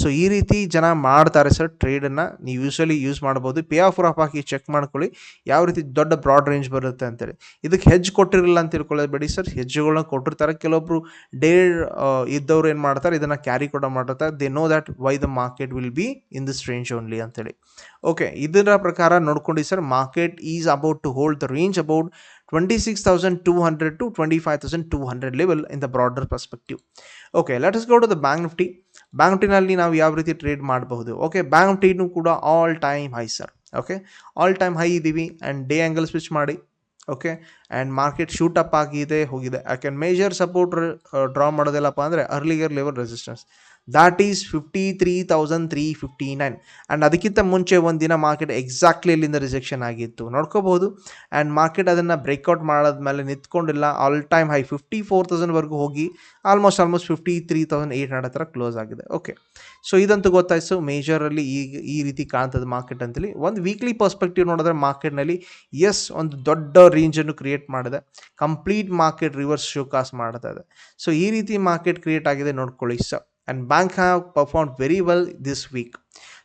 ಸೊ ಈ ರೀತಿ ಜನ ಮಾಡ್ತಾರೆ ಸರ್ ಟ್ರೇಡನ್ನು ನೀವು ಯೂಸ್ವಲಿ ಯೂಸ್ ಮಾಡ್ಬೋದು. ಪೇ ಆಫ್ ಆಫ್ ಹಾಕಿ ಚೆಕ್ ಮಾಡ್ಕೊಳ್ಳಿ. ಯಾವ ರೀತಿ ದೊಡ್ಡ ಬ್ರಾಡ್ ರೇಂಜ್ ಬರುತ್ತೆ ಅಂತೇಳಿ. ಇದಕ್ಕೆ ಹೆಜ್ ಕೊಟ್ಟಿರಲಿಲ್ಲ ಅಂತ ತಿಳ್ಕೊಳ್ಳೋದು ಸರ್ ಹೆಜ್ಜುಗಳನ್ನ ಕೊಟ್ಟಿರ್ತಾರೆ. ಕೆಲವೊಬ್ರು ಡೇ ಇದ್ದವ್ರು ಏನು ಮಾಡ್ತಾರೆ? ಇದನ್ನು ಕ್ಯಾರಿ ಕೂಡ ಮಾಡಿರ್ತಾರೆ. They know that why the market will be in this range only ಅಂತೇಳಿ. ಓಕೆ ಇದರ ಪ್ರಕಾರ ನೋಡ್ಕೊಂಡು sir market is about to hold the range about twenty six thousand two hundred to twenty five thousand two hundred level in the broader perspective okay let us go to the bank Nifty bank ನಾವು ಯಾವ ರೀತಿ trade ಮಾಡಬಹುದು? Okay bank ನಿಫ್ಟಿನೂ ಕೂಡ all time high sir okay all time high ಇದ್ದೀವಿ and day angle switch ಮಾಡಿ. Okay and market shoot up ಆಗಿದೆ, ಹೋಗಿದೆ. ಯಾಕೆ ಮೇಜರ್ ಸಪೋರ್ಟ್ ಡ್ರಾ ಮಾಡೋದಿಲ್ಲಪ್ಪ ಅಂದರೆ earlier level resistance that is fifty three thousand three fifty nine and ಅದಕ್ಕಿಂತ ಮುಂಚೆ ಒಂದು ದಿನ ಮಾರ್ಕೆಟ್ ಎಕ್ಸಾಕ್ಟ್ಲಿ ಇಲ್ಲಿಂದ ರಿಜೆಕ್ಷನ್ ಆಗಿತ್ತು. ನೋಡ್ಕೋಬಹುದು? ಆ್ಯಂಡ್ ಮಾರ್ಕೆಟ್ ಅದನ್ನು ಬ್ರೇಕ್ಔಟ್ ಮಾಡಾದ್ಮೇಲೆ ನಿಂತ್ಕೊಂಡಿಲ್ಲ. All time high fifty four ತೌಸಂಡ್ವರೆಗೂ ಹೋಗಿ almost almost fifty three thousand eight hundred ಹತ್ರ ಕ್ಲೋಸ್ ಆಗಿದೆ. ಓಕೆ ಸೊ ಇದಂತೂ ಗೊತ್ತಾಯಿತು. ಮೇಜರಲ್ಲಿ ಈಗ ಈ ರೀತಿ ಕಾಣ್ತದೆ ಮಾರ್ಕೆಟ್ ಅಂತೇಳಿ. ಒಂದು ವೀಕ್ಲಿ ಪರ್ಸ್ಪೆಕ್ಟಿವ್ ನೋಡಿದ್ರೆ ಮಾರ್ಕೆಟ್ನಲ್ಲಿ ಎಸ್ ಒಂದು ದೊಡ್ಡ ರೇಂಜನ್ನು ಕ್ರಿಯೇಟ್ ಮಾಡಿದೆ. ಕಂಪ್ಲೀಟ್ ಮಾರ್ಕೆಟ್ ರಿವರ್ಸ್ ಶೋಕಾಸ್ ಮಾಡ್ತಾ ಇದೆ. ಸೊ ಈ ರೀತಿ ಮಾರ್ಕೆಟ್ ಕ್ರಿಯೇಟ್ ಆಗಿದೆ ನೋಡ್ಕೊಳ್ಳಿ. ಸ and bank have perform very well this week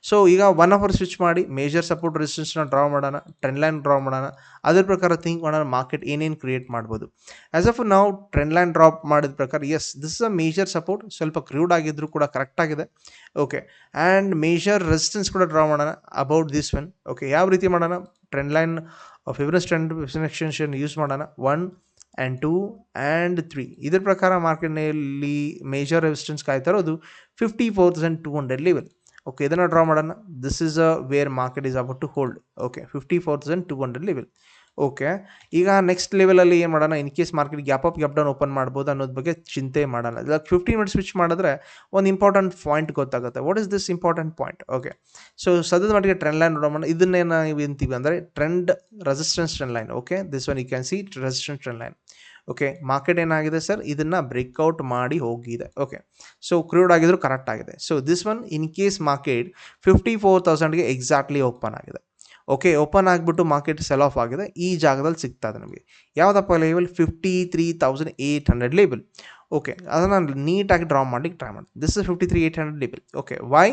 so ಈಗ ಒನ್ ಅವರ್ ಸ್ವಿಚ್ ಮಾಡಿ ಮೇಜರ್ ಸಪೋರ್ಟ್ ರೆಸಿಸ್ಟೆನ್ಸ್ನ ಡ್ರಾ ಮಾಡೋಣ ಟ್ರೆಂಡ್ ಲೈನ್ ಡ್ರಾ ಮಾಡೋಣ, ಅದ್ರ ಪ್ರಕಾರ ಥಿಂಕ್ ಮಾಡೋಣ ಮಾರ್ಕೆಟ್ ಏನೇನು ಕ್ರಿಯೇಟ್ ಮಾಡ್ಬೋದು. ಆ್ಯಸ್ ಆಫ್ ನಾವು ಟ್ರೆಂಡ್ ಲೈನ್ ಡ್ರಾಪ್ ಮಾಡಿದ ಪ್ರಕಾರ yes this is a major support ಸ್ವಲ್ಪ ಕ್ರೂಡ್ ಆಗಿದ್ರು ಕೂಡ ಕರೆಕ್ಟ್ ಆಗಿದೆ. ಓಕೆ ಆ್ಯಂಡ್ ಮೇಜರ್ ರೆಸಿಸ್ಟೆನ್ಸ್ ಕೂಡ ಡ್ರಾ ಮಾಡೋಣ ಅಬೌಟ್ ದಿಸ್ ಒನ್ ಓಕೆ ಯಾವ ರೀತಿ ಮಾಡೋಣ? ಟ್ರೆಂಡ್ ಲೈನ್ ಫಿಬ್ರಸ್ ಟ್ರೆಂಡ್ ಎಕ್ಸ್ಟೆನ್ಷನ್ ಯೂಸ್ ಮಾಡೋಣ. One and two and three ಇದ್ರ ಪ್ರಕಾರ ಮಾರ್ಕೆಟ್ನಲ್ಲಿ ಮೇಜರ್ ರೆಸಿಸ್ಟೆನ್ಸ್ ಕಾಯ್ತಾ ಇರೋದು fifty four thousand two hundred level okay ಇದನ್ನು ಡ್ರಾ ಮಾಡೋಣ. This is a where market is about to hold okay fifty four thousand two hundred level okay ಈಗ next ಲೆವೆಲಲ್ಲಿ ಏನು ಮಾಡೋಣ? In case market gap up gap down open ಮಾಡ್ಬೋದು ಅನ್ನೋದ್ರ ಬಗ್ಗೆ ಚಿಂತೆ ಮಾಡೋಣ. ಇಲ್ಲ ಫಿಫ್ಟೀನ್ ಮಿನಿಟ್ಸ್ ಸ್ವಿಚ್ ಮಾಡಿದ್ರೆ ಒಂದು ಇಂಪಾರ್ಟೆಂಟ್ ಪಾಯಿಂಟ್ ಗೊತ್ತಾಗುತ್ತೆ. What is this important point okay so ಸದ್ಯದ ಮಟ್ಟಿಗೆ ಟ್ರೆಂಡ್ ಲೈನ್ ನೋಡೋಣ. ಇದನ್ನೇನು ನಾವು ಎಂತೀವಿ ಅಂದರೆ trend resistance trend line okay this one you can see resistance trend line okay market ಏನಾಗಿದೆ ಸರ್ ಇದನ್ನು ಬ್ರೇಕ್ಔಟ್ ಮಾಡಿ ಹೋಗಿದೆ. ಓಕೆ ಸೊ ಕ್ರೂಡ್ ಆಗಿದ್ರು ಕರೆಕ್ಟ್ ಆಗಿದೆ. So this one in case market fifty four ತೌಸಂಡ್ಗೆ exactly open ಆಗಿದೆ. Okay open ಆಗಿಬಿಟ್ಟು market sell off ಆಗಿದೆ. ಈ ಜಾಗದಲ್ಲಿ ಸಿಗ್ತಾ ಇದೆ ನಮಗೆ. ಯಾವುದಪ್ಪ level fifty three thousand eight hundred level okay ಅದನ್ನು ನೀಟಾಗಿ ಡ್ರಾ ಮಾಡಲಿಕ್ಕೆ ಟ್ರೈ ಮಾಡಿ this is fifty three eight hundred ಡಿಬಿಲ್ okay why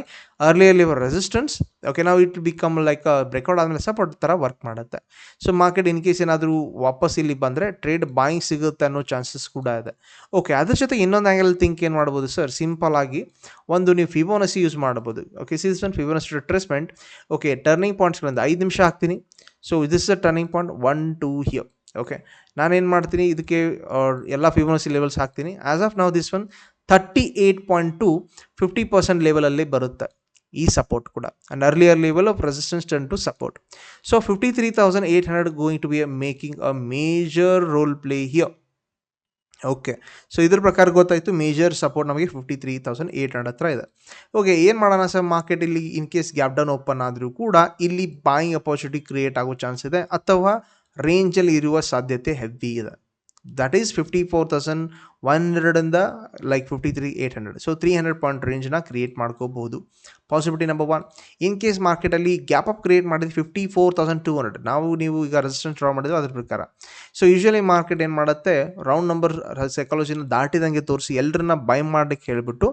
ಅರ್ಲಿಯಲ್ಲಿ ಇವರ್ ರೆಸಿಸ್ಟೆನ್ಸ್ ಓಕೆ ನಾವು ಇಟ್ ಬಿಕಮ್ ಲೈಕ್ ಬ್ರೇಕ್ಔಟ್ ಆದಮೇಲೆ ಸಪೋರ್ಟ್ ಥರ ವರ್ಕ್ ಮಾಡುತ್ತೆ. ಸೊ ಮಾರ್ಕೆಟ್ ಇನ್ ಕೇಸ್ ಏನಾದರೂ ವಾಪಸ್ ಇಲ್ಲಿ ಬಂದರೆ ಟ್ರೇಡ್ ಬಾಯಿಂಗ್ ಸಿಗುತ್ತೆ ಅನ್ನೋ ಚಾನ್ಸಸ್ ಕೂಡ ಇದೆ. ಓಕೆ ಅದ್ರ ಜೊತೆ ಇನ್ನೊಂದು ಆ್ಯಂಗಲ್ ಥಿಂಕ್ ಏನು ಮಾಡ್ಬೋದು ಸರ್ ಸಿಂಪಲ್ ಆಗಿ ಒಂದು ನೀವು ಫಿಬೋನಸಿ ಯೂಸ್ ಮಾಡ್ಬೋದು. Okay this one Fibonacci retracement okay turning ಪಾಯಿಂಟ್ಸ್ಗಳಿಂದ ಐದು ನಿಮಿಷ ಹಾಕ್ತೀನಿ. So it is a turning point one to here okay ನಾನೇನು ಮಾಡ್ತೀನಿ? ಇದಕ್ಕೆ ಎಲ್ಲ ಫಿಬೋನಸಿ ಲೆವೆಲ್ಸ್ ಹಾಕ್ತೀನಿ. ಆ್ಯಸ್ ಆಫ್ ನಾವು this one thirty eight point two fifty percent ಲೆವೆಲಲ್ಲಿ ಬರುತ್ತೆ ಈ ಸಪೋರ್ಟ್ ಕೂಡ. And earlier level of resistance turn to support so fifty three thousand eight hundred going to be a making a major role play here okay so ಇದ್ರ ಪ್ರಕಾರ ಗೊತ್ತಾಯಿತು major support ನಮಗೆ fifty three thousand eight hundred ಹತ್ರ ಇದೆ. Okay ಏನು ಮಾಡೋಣ sir? Market ಇಲ್ಲಿ in case gap down open ಆದರೂ ಕೂಡ ಇಲ್ಲಿ ಬಾಯಿಂಗ್ ಅಪಾರ್ಚುನಿಟಿ ಕ್ರಿಯೇಟ್ ಆಗೋ ಚಾನ್ಸ್ ಇದೆ. ಅಥವಾ ರೇಂಜಲ್ಲಿ ಇರುವ ಸಾಧ್ಯತೆ ಹೆವಿ ಇದೆ. That is fifty four thousand one ಹಂಡ್ರೆಡಿಂದ like fifty three eight hundred so three hundred point ರೇಂಜ್ನ create ಮಾಡ್ಕೋಬಹುದು. Possibility number one in case ಮಾರ್ಕೆಟಲ್ಲಿ ಗ್ಯಾಪ್ ಅಪ್ ಕ್ರಿಯೇಟ್ ಮಾಡಿದ್ರೆ fifty four thousand two hundred ನಾವು ನೀವು ಈಗ ರೆಸಿಸ್ಟೆನ್ಸ್ ಡ್ರಾ ಮಾಡಿದ್ರು ಅದ್ರ ಪ್ರಕಾರ. So usually market ಏನು ಮಾಡುತ್ತೆ? ರೌಂಡ್ ನಂಬರ್ ಸೈಕಾಲಜಿನ ದಾಟಿದಂಗೆ ತೋರಿಸಿ ಎಲ್ಲರನ್ನ ಬೈ ಮಾಡಲಿಕ್ಕೆ ಹೇಳಿಬಿಟ್ಟು,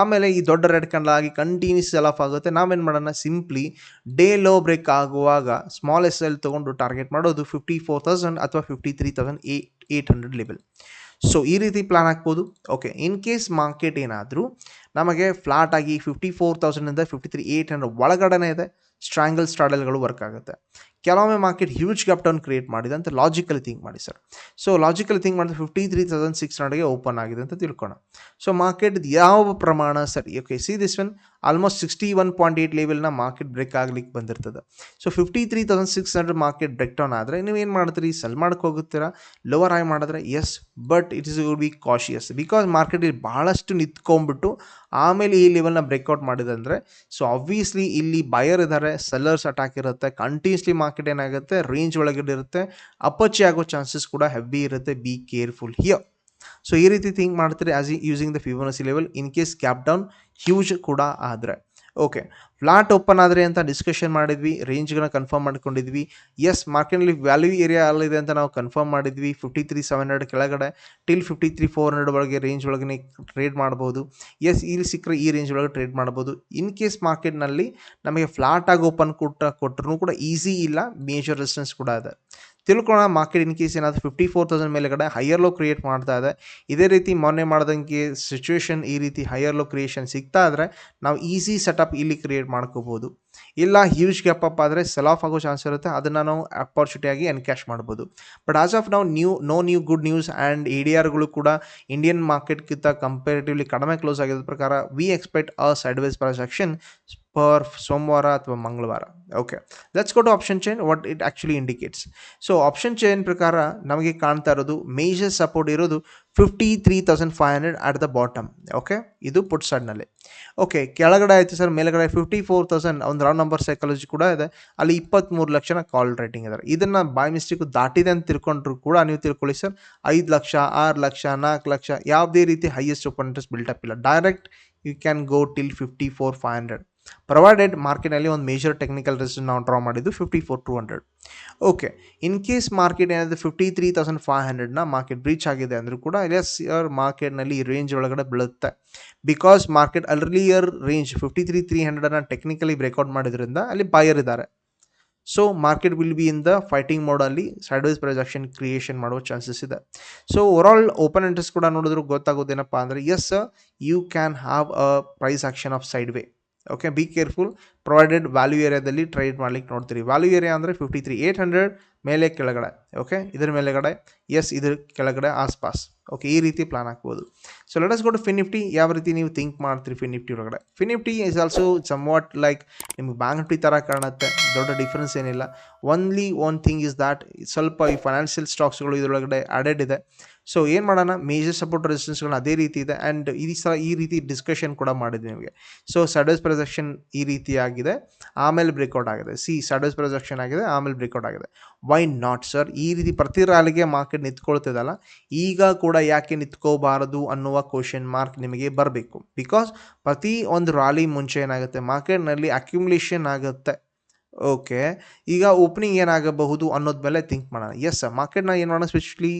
ಆಮೇಲೆ ಈ ದೊಡ್ಡ ರೆಡ್ ಕ್ಯಾಂಡಲ್ ಆಗಿ ಕಂಟಿನ್ಯೂಸ್ ಸೆಲ್ ಆಫ್ ಆಗುತ್ತೆ. ನಾವೇನು ಮಾಡೋಣ? ಸಿಂಪ್ಲಿ ಡೇ ಲೋ ಬ್ರೇಕ್ ಆಗುವಾಗ ಸ್ಮಾಲ್ ಎಸ್ ಎಲ್ ತೊಗೊಂಡು ಟಾರ್ಗೆಟ್ ಮಾಡೋದು ಫಿಫ್ಟಿ ಫೋರ್ ತೌಸಂಡ್ ಅಥವಾ fifty three thousand uh eight hundred level so ಈ ರೀತಿ ಪ್ಲಾನ್ ಹಾಕ್ಬೋದು. ಓಕೆ ಇನ್ ಕೇಸ್ ಮಾರ್ಕೆಟ್ ಏನಾದರೂ ನಮಗೆ ಫ್ಲಾಟ್ ಆಗಿ ಫಿಫ್ಟಿ ಫೋರ್ ತೌಸಂಡಿಂದ ಫಿಫ್ಟಿ ತ್ರೀ ಏಯ್ಟ್ ಹಂಡ್ರೆಡ್ ಒಳಗಡೆನೇ ಇದೆ ಸ್ಟ್ರಾಂಗಲ್ ಸ್ಟ್ರಾಡಲ್ಗಳು ವರ್ಕ್ ಆಗುತ್ತೆ. ಕೆಲವೊಮ್ಮೆ market huge gap down create ಮಾಡಿದೆ ಅಂತ ಲಾಜಿಕಲಿ ಥಿಂಕ್ ಮಾಡಿ ಸರ್ ಸೊ ಲಾಜಿಕಲಿ ಥಿಂಕ್ ಮಾಡಿದ್ರೆ ಫಿಫ್ಟಿ ತ್ರೀ ತೌಸಂಡ್ ಸಿಕ್ಸ್ ಹಂಡ್ರೆಡ್ಗೆ ಓಪನ್ ಆಗಿದೆ ಅಂತ ತಿಳ್ಕೊಳ್ಳೋಣ ಸೊ ಮಾರ್ಕೆಟ್ ಯಾವ ಪ್ರಮಾಣ ಸರಿ? Okay see this one almost sixty one point eight ಲೆವೆಲ್ನ market break ಆಗ್ಲಿಕ್ಕೆ ಬಂದಿರ್ತದೆ. So fifty three thousand six hundred market break down ಆದರೆ ನೀವು ಏನು ಮಾಡ್ತೀರಿ? ಸೆಲ್ ಮಾಡಕ್ಕೆ ಹೋಗುತ್ತೀರಾ? ಲೋವರ್ ಆಗಿ ಮಾಡಿದ್ರೆ yes but it is will be cautious because market ಇಲ್ಲಿ ಭಾಳಷ್ಟು ನಿಂತ್ಕೊಂಡ್ಬಿಟ್ಟು ಆಮೇಲೆ ಈ ಲೆವೆಲ್ನ ಬ್ರೇಕ್ಔಟ್ ಮಾಡಿದೆ ಅಂದರೆ ಸೊ ಆಬ್ವಿಯಸ್ಲಿ ಇಲ್ಲಿ ಬಯರ್ ಇದ್ದಾರೆ ಸೆಲ್ಲರ್ಸ್ ಅಟ್ಯಾಕ್ ಇರುತ್ತೆ ಕಂಟಿನ್ಯೂಸ್ಲಿ ಮಾರ್ಕೆಟ್ ಏನಾಗುತ್ತೆ? ರೇಂಜ್ ಒಳಗಡೆ ಇರುತ್ತೆ. ಅಪಚಿ ಆಗೋ ಚಾನ್ಸಸ್ ಕೂಡ ಹೆವಿ ಇರುತ್ತೆ. ಬಿ ಕೇರ್ಫುಲ್ ಹಿಯರ್ ಸೊ ಈ ರೀತಿ ಥಿಂಕ್ ಮಾಡ್ತಾರೆ as using the Fibonacci level in case gap down huge ಕೂಡ ಆದರೆ. ಓಕೆ ಫ್ಲಾಟ್ ಓಪನ್ ಆದರೆ ಅಂತ ಡಿಸ್ಕಷನ್ ಮಾಡಿದ್ವಿ ರೇಂಜ್ಗಳನ್ನ ಕನ್ಫರ್ಮ್ ಮಾಡ್ಕೊಂಡಿದ್ವಿ. ಎಸ್ ಮಾರ್ಕೆಟ್ನಲ್ಲಿ ವ್ಯಾಲ್ಯೂ ಏರಿಯಾ ಅಲ್ಲಿದೆ ಅಂತ ನಾವು ಕನ್ಫರ್ಮ್ ಮಾಡಿದ್ವಿ. ಫಿಫ್ಟಿ ತ್ರೀ ಸೆವೆನ್ ಹಂಡ್ರೆಡ್ ಕೆಳಗಡೆ till fifty three four hundred ಒಳಗೆ ರೇಂಜ್ ಒಳಗೆ ಟ್ರೇಡ್ ಮಾಡ್ಬೋದು. ಎಸ್ ಇಲ್ಲಿ ಸಿಕ್ಕರೆ ಈ ರೇಂಜ್ ಒಳಗೆ ಟ್ರೇಡ್ ಮಾಡ್ಬೋದು. ಇನ್ ಕೇಸ್ ಮಾರ್ಕೆಟ್ನಲ್ಲಿ ನಮಗೆ ಫ್ಲಾಟ್ ಆಗಿ ಓಪನ್ ಕೊಟ್ಟ ಕೊಟ್ಟರು ಕೂಡ ಈಸಿ ಇಲ್ಲ ಮೇಜರ್ ರೆಸಿಸ್ಟೆನ್ಸ್ ಕೂಡ ಇದೆ. ತಿಳ್ಕೊಳ್ಳೋಣ ಮಾರ್ಕೆಟ್ ಇನ್ ಕೇಸ್ ಏನಾದರೂ ಫಿಫ್ಟಿ ಫೋರ್ ತೌಸಂಡ್ ಮೇಲೆಗಡೆ ಹೈಯರ್ ಲೋ ಕ್ರಿಯೇಟ್ ಮಾಡ್ತಾ ಇದೆ. ಇದೇ ರೀತಿ ಮೊನ್ನೆ ಮಾಡ್ದಂಗೆ ಸಿಚುವೇಶನ್ ಈ ರೀತಿ ಹೈಯರ್ ಲೋ ಕ್ರಿಯೇಷನ್ ಸಿಗ್ತಾ ಇದ್ರೆ ನಾವು ಈಸಿ ಸೆಟಪ್ ಇಲ್ಲಿ ಕ್ರಿಯೇಟ್ ಮಾಡ್ಕೋಬೋದು. ಇಲ್ಲ ಹ್ಯೂಜ್ ಗ್ಯಾಪ್ ಅಪ್ ಆದರೆ ಸೆಲ್ ಆಫ್ ಆಗೋ ಚಾನ್ಸ್ ಇರುತ್ತೆ, ಅದನ್ನು ನಾವು ಅಪಾರ್ಚುನಿಟಿಯಾಗಿ ಎನ್ಕ್ಯಾಶ್ ಮಾಡ್ಬೋದು. ಬಟ್ ಆಸ್ ಆಫ್ ನಾವು new no new good news and E D ಆರ್ಗಳು ಕೂಡ ಇಂಡಿಯನ್ ಮಾರ್ಕೆಟ್ಗಿಂತ ಕಂಪೇರಿಟಿವ್ಲಿ ಕಡಿಮೆ ಕ್ಲೋಸ್ ಆಗಿದ್ದ ಪ್ರಕಾರ we expect a sideways projection per ಸೋಮವಾರ ಅಥವಾ ಮಂಗಳವಾರ? Okay let's go to option chain what it actually indicates so option chain ಪ್ರಕಾರ ನಮಗೆ ಕಾಣ್ತಾ ಇರೋದು ಮೇಜರ್ ಸಪೋರ್ಟ್ ಇರೋದು fifty three thousand five hundred at the bottom okay ಇದು ಪುಟ್ ಸೈಡ್ನಲ್ಲಿ ಓಕೆ ಕೆಳಗಡೆ ಆಯಿತು ಸರ್, ಮೇಲ್ಗಡೆ ಫಿಫ್ಟಿ ಫೋರ್ ತೌಸಂಡ್ ಒಂದು ರೌಂಡ್ ನಂಬರ್ ಸೈಕಾಲಜಿ ಕೂಡ ಇದೆ. ಅಲ್ಲಿ ಇಪ್ಪತ್ತ್ಮೂರು ಲಕ್ಷನ ಕಾಲ್ ರೇಟಿಂಗ್ ಇದ್ದಾರೆ ಇದನ್ನು ಬೈ ಮಿಸ್ಟೇಕು ದಾಟಿದೆ ಅಂತ ತಿಳ್ಕೊಂಡ್ರು ಕೂಡ ನೀವು ತಿಳ್ಕೊಳ್ಳಿ ಸರ್, ಐದು ಲಕ್ಷ, ಆರು ಲಕ್ಷ, ನಾಲ್ಕು ಲಕ್ಷ, ಯಾವುದೇ ರೀತಿ ಹೈಯೆಸ್ಟ್ ಓಪನ್ ಇಂಟ್ರೆಸ್ಟ್ ಬಿಲ್ಟಪ್ ಇಲ್ಲ. Direct you can go till fifty four five hundred provided ಮಾರ್ಕೆಟಲ್ಲಿ ಒಂದು ಮೇಜರ್ ಟೆಕ್ನಿಕಲ್ ರೆಸಿಸ್ಟೆನ್ಸ್ ನಾವು ಡ್ರಾ ಮಾಡಿದ್ದು fifty four two hundred okay in case market ಏನಾದರೂ ಫಿಫ್ಟಿ ತ್ರೀ ತೌಸಂಡ್ ಫೈವ್ ಹಂಡ್ರೆಡ್ನ ಮಾರ್ಕೆಟ್ ಬ್ರೀಚ್ ಆಗಿದೆ ಅಂದರೂ ಕೂಡ ಎಸ್ ಇಯರ್ ಮಾರ್ಕೆಟ್ನಲ್ಲಿ ಈ ರೇಂಜ್ ಒಳಗಡೆ ಬೀಳುತ್ತೆ. Because market earlier range fifty three three ಹಂಡ್ರೆಡನ್ನು technically breakout ಮಾಡಿದ್ರಿಂದ ಅಲ್ಲಿ ಬಾಯರ್ ಇದ್ದಾರೆ. So market will be in the fighting ಮೋಡಲ್ಲಿ sideways projection creation ಮಾಡುವ ಚಾನ್ಸಸ್ ಇದೆ. ಸೊ ಓವರಾಲ್ ಓಪನ್ ಇಂಟ್ರೆಸ್ಟ್ ಕೂಡ ನೋಡಿದ್ರು ಗೊತ್ತಾಗೋದೇನಪ್ಪ ಅಂದರೆ yes you can have a price action of side way okay be careful provided value ಏರಿಯಾದಲ್ಲಿ trade ಮಾಡ್ಲಿಕ್ಕೆ ನೋಡ್ತೀರಿ. Value area ಅಂದರೆ ಫಿಫ್ಟಿ ತ್ರೀ ಏಯ್ಟ್ ಹಂಡ್ರೆಡ್ ಮೇಲೆ ಕೆಳಗಡೆ. ಓಕೆ ಇದರ ಮೇಲೆಗಡೆ. ಎಸ್ ಇದ್ರ ಕೆಳಗಡೆ ಆಸ್ಪಾಸ್. ಓಕೆ ಈ ರೀತಿ ಪ್ಲಾನ್ ಹಾಕ್ಬೋದು. So let us go to FinNifty Nifty ಯಾವ ರೀತಿ ನೀವು ಥಿಂಕ್ ಮಾಡ್ತೀರಿ ಫಿನಿಫ್ಟಿ ನಿಫ್ಟಿ ಒಳಗಡೆ? FinNifty Nifty is also somewhat what like ನಿಮ್ಗೆ ಬ್ಯಾಂಕ್ ನಿಫ್ಟಿ ಥರ ಕಾಣುತ್ತೆ. ದೊಡ್ಡ ಡಿಫ್ರೆನ್ಸ್ ಏನಿಲ್ಲ. Only one thing is that ಸ್ವಲ್ಪ ಈ ಫೈನಾನ್ಷಿಯಲ್ ಸ್ಟಾಕ್ಸ್ಗಳು ಇದರೊಳಗಡೆ ಆಡೆಡ್ ಇದೆ. ಸೊ ಏನು ಮಾಡೋಣ? ಮೇಜರ್ ಸಪೋರ್ಟ್ ರೆಸಿಸ್ಟೆನ್ಸ್ಗಳು ಅದೇ ರೀತಿ ಇದೆ. ಆ್ಯಂಡ್ ಈ ಸಲ ಈ ರೀತಿ ಡಿಸ್ಕಷನ್ ಕೂಡ ಮಾಡಿದ್ವಿ ನಿಮಗೆ. ಸೊ ಸಡಸ್ ಪ್ರೊಜೆಕ್ಷನ್ ಈ ರೀತಿ ಆಗಿದೆ. ಆಮೇಲೆ ಬ್ರೇಕ್ಔಟ್ ಆಗಿದೆ. ಸಿ ಸಡಸ್ ಪ್ರೊಜೆಕ್ಷನ್ ಆಗಿದೆ, ಆಮೇಲೆ ಬ್ರೇಕ್ಔಟ್ ಆಗಿದೆ. ವೈ ನಾಟ್ ಸರ್ ಈ ರೀತಿ ಪ್ರತಿ ರಾಲಿಗೆ ಮಾರ್ಕೆಟ್ ನಿಂತ್ಕೊಳ್ತಿದಲ್ಲ. ಈಗ ಕೂಡ ಯಾಕೆ ನಿಂತ್ಕೋಬಾರದು ಅನ್ನುವ ಕ್ವಶನ್ ಮಾರ್ಕ್ ನಿಮಗೆ ಬರಬೇಕು. ಬಿಕಾಸ್ ಪ್ರತಿ ಒಂದು ರಾಲಿ ಮುಂಚೆ ಏನಾಗುತ್ತೆ? ಮಾರ್ಕೆಟ್ನಲ್ಲಿ ಅಕ್ಯುಮುಲೇಷನ್ ಆಗುತ್ತೆ. ಓಕೆ ಈಗ ಓಪನಿಂಗ್ ಏನಾಗಬಹುದು ಅನ್ನೋದ ಮೇಲೆ ಥಿಂಕ್ ಮಾಡೋಣ ಎಸ್ ಮಾರ್ಕೆಟ್ನ ಏನು ಮಾಡೋಣ? ಸ್ಪೆಷಲಿ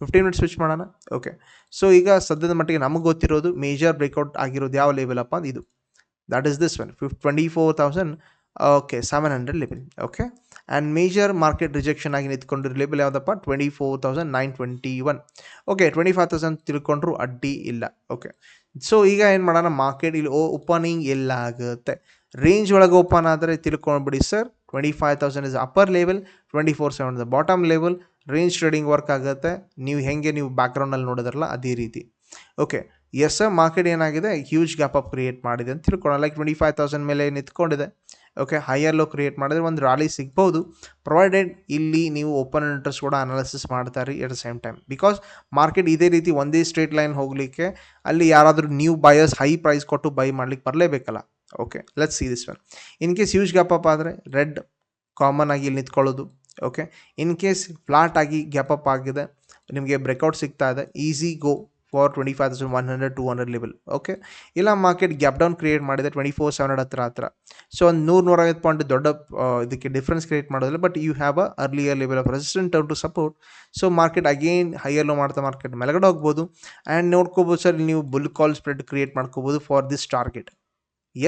ಫಿಫ್ಟೀನ್ ಮಿನಿಟ್ಸ್ ಸ್ವಿಚ್ ಮಾಡೋಣ? ಓಕೆ ಸೊ ಈಗ ಸದ್ಯದ ಮಟ್ಟಿಗೆ ನಮಗೆ ಗೊತ್ತಿರೋದು ಮೇಜರ್ ಬ್ರೇಕ್ಔಟ್ ಆಗಿರೋದು ಯಾವ ಲೆವೆಲ್ ಅಪ್ಪ ಇದು. That is this one ಫಿಫ್ twenty four thousand okay seven hundred level okay and major market rejection ಆಗಿ ನಿಂತ್ಕೊಂಡಿರೋ ಲೆವೆಲ್ ಯಾವುದಪ್ಪ? Twenty four thousand nine twenty one okay twenty five thousand ತಿಳ್ಕೊಂಡ್ರು ಅಡ್ಡಿ ಇಲ್ಲ ಓಕೆ ಸೊ ಈಗ ಏನು ಮಾಡೋಣ? ಮಾರ್ಕೆಟ್ ಇಲ್ಲಿ ಓಪನಿಂಗ್ ಎಲ್ಲ ಆಗುತ್ತೆ. ರೇಂಜ್ ಒಳಗೆ ಓಪನ್ ಆದರೆ ತಿಳ್ಕೊಂಡ್ಬಿಡಿ sir twenty five thousand is upper level twenty four seven the bottom level range trading work ಆಗುತ್ತೆ. ನೀವು ಹೆಂಗೆ ನೀವು ಬ್ಯಾಕ್ಗ್ರೌಂಡಲ್ಲಿ ನೋಡಿದ್ರಲ್ಲ ಅದೇ ರೀತಿ. ಓಕೆ ಎಸ್ ಮಾರ್ಕೆಟ್ ಏನಾಗಿದೆ? ಹ್ಯೂಜ್ ಗ್ಯಾಪ್ ಅಪ್ ಕ್ರಿಯೇಟ್ ಮಾಡಿದೆ ಅಂತ ತಿಳ್ಕೊಳ್ಳೋಣ. ಲೈಕ್ ಟ್ವೆಂಟಿ ಫೈವ್ ತೌಸಂಡ್ ಮೇಲೆ ನಿಂತ್ಕೊಂಡಿದೆ. ಓಕೆ ಹೈಯರ್ ಲೋ ಕ್ರಿಯೇಟ್ ಮಾಡಿದ್ರೆ ಒಂದು ರಾಲಿ ಸಿಗ್ಬೋದು. ಪ್ರೊವೈಡೆಡ್ ಇಲ್ಲಿ ನೀವು ಓಪನ್ ಇಂಟ್ರೆಸ್ಟ್ ಕೂಡ ಅನಾಲಿಸಿಸ್ ಮಾಡ್ತಾರೆ at the same time because market ಇದೇ ರೀತಿ ಒಂದೇ ಸ್ಟ್ರೇಟ್ ಲೈನ್ ಹೋಗಲಿಕ್ಕೆ ಅಲ್ಲಿ ಯಾರಾದರೂ ನ್ಯೂ ಬಯರ್ಸ್ ಹೈ ಪ್ರೈಸ್ ಕೊಟ್ಟು ಬೈ ಮಾಡ್ಲಿಕ್ಕೆ ಬರಲೇಬೇಕಲ್ಲ. Okay let's see this one in case huge gap up ಆದರೆ ರೆಡ್ ಕಾಮನ್ ಆಗಿ ಇಲ್ಲಿ ನಿಂತ್ಕೊಳ್ಳೋದು. ಓಕೆ ಇನ್ ಕೇಸ್ ಫ್ಲಾಟ್ ಆಗಿ ಗ್ಯಾಪ್ ಅಪ್ ಆಗಿದೆ, ನಿಮಗೆ ಬ್ರೇಕ್ಔಟ್ ಸಿಗ್ತಾ ಇದೆ easy go for twenty five thousand one hundred two hundred level okay ಇಲ್ಲ ಮಾರ್ಕೆಟ್ ಗ್ಯಾಪ್ ಡೌನ್ ಕ್ರಿಯೇಟ್ ಮಾಡಿದೆ ಟ್ವೆಂಟಿ ಫೋರ್ ಸೆವೆನ್ ಹತ್ರ ಹತ್ರ. ಸೊ ಒಂದು ನೂರು ನೂರೈವತ್ತು ಪಾಯಿಂಟ್ ದೊಡ್ಡ ಇದಕ್ಕೆ ಡಿಫ್ರೆನ್ಸ್ ಕ್ರಿಯೇಟ್ ಮಾಡೋದಿಲ್ಲ but you have a earlier level of resistant to support so market again higher low ಮಾಡ್ತಾ ಮಾರ್ಕೆಟ್ ಮೆಲಗಡೆ ಹೋಗ್ಬೋದು. ಆ್ಯಂಡ್ ನೋಡ್ಕೋಬೋದು ಸರ್ ನೀವು ಬುಲ್ ಕಾಲ್ ಸ್ಪ್ರೆಡ್ ಕ್ರಿಯೇಟ್ ಮಾಡ್ಕೋಬೋದು for this target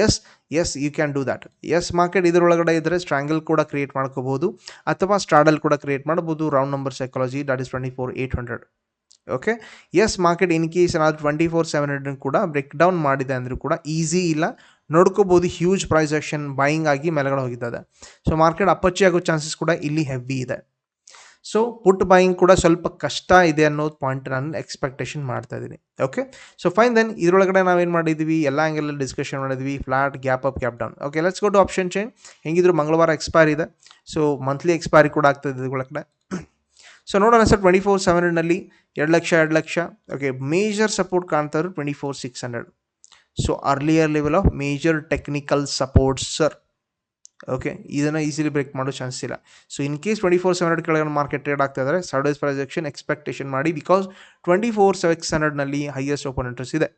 yes yes you can do that as market ಇದರೊಳಗಡೆ ಇದ್ದರೆ ಸ್ಟ್ರಾಂಗಲ್ ಕೂಡ create ಮಾಡ್ಕೋಬೋದು ಅಥವಾ ಸ್ಟ್ರಾಡಲ್ ಕೂಡ ಕ್ರಿಯೇಟ್ ಮಾಡ್ಬೋದು round number psychology that is twenty four eight hundred okay as market in case ಏನಾದರೂ twenty four seven hundred ಕೂಡ break down ಮಾಡಿದೆ ಅಂದರೂ ಕೂಡ ಈಸಿ ಇಲ್ಲ. ನೋಡ್ಕೋಬೋದು ಹ್ಯೂಜ್ ಪ್ರೈಸ್ ಆಕ್ಷನ್ ಬೈಯಿಂಗ್ ಆಗಿ ಮೇಲೆಗಡೆ ಹೋಗಿದ್ದಾರೆ ಸೊ ಮಾರ್ಕೆಟ್ ಅಪ್ಪಚ್ಚಿ ಆಗೋ ಚಾನ್ಸಸ್ ಕೂಡ ಇಲ್ಲಿ ಹೆವಿ ಇದೆ. ಸೊ ಪುಟ್ ಬೈಯಿಂಗ್ ಕೂಡ ಸ್ವಲ್ಪ ಕಷ್ಟ ಇದೆ ಅನ್ನೋದು ಪಾಯಿಂಟ್ ನಾನು ಎಕ್ಸ್ಪೆಕ್ಟೇಷನ್ ಮಾಡ್ತಾ ಇದ್ದೀನಿ ಓಕೆ ಸೊ ಫೈನ್ ದೆನ್ ಇದರೊಳಗಡೆ ನಾವೇನು ಮಾಡಿದ್ವಿ? ಎಲ್ಲ ಆ್ಯಂಗಲಲ್ಲಿ ಡಿಸ್ಕಷನ್ ಮಾಡಿದ್ವಿ. Flat gap up gap down okay let's go to option change ಹೆಂಗಿದ್ರು ಮಂಗಳವಾರ ಎಕ್ಸ್ಪೈರ್ ಇದೆ. ಸೊ ಮಂತ್ಲಿ ಎಕ್ಸ್ಪೈರಿ ಕೂಡ ಆಗ್ತದೆ ಇದ್ರೊಳಗಡೆ. ಸೊ ನೋಡೋಣ ಸರ್ ಟ್ವೆಂಟಿ ಫೋರ್ ಸೆವೆನ್ ಹಂಡ್ರೆಡ್ನಲ್ಲಿ ಎರಡು ಲಕ್ಷ ಎರಡು ಲಕ್ಷ. ಓಕೆ ಮೇಜರ್ ಸಪೋರ್ಟ್ ಕಾಣ್ತಾ ಇದ್ರು twenty four six hundred so earlier level of major technical supports sir okay ಇದನ್ನು ಈಸಿಲಿ ಬ್ರೇಕ್ ಮಾಡೋ ಚಾನ್ಸ್ ಇಲ್ಲ. So in case twenty four seven hundred ಕೆಳಗಡೆ ಮಾರ್ಕೆಟ್ ಟ್ರೇಡ್ ಆಗ್ತಾ ಇದ್ದಾರೆ ಸರ್ಡೇಸ್ ಪ್ರೊಜೆಕ್ಷನ್ ಎಕ್ಸ್ಪೆಕ್ಟೇಷನ್ ಮಾಡಿ because twenty four ಸೆವೆಕ್ಸ್ ಹಂಡ್ರೆಡ್ನಲ್ಲಿ highest open interest ಇದೆ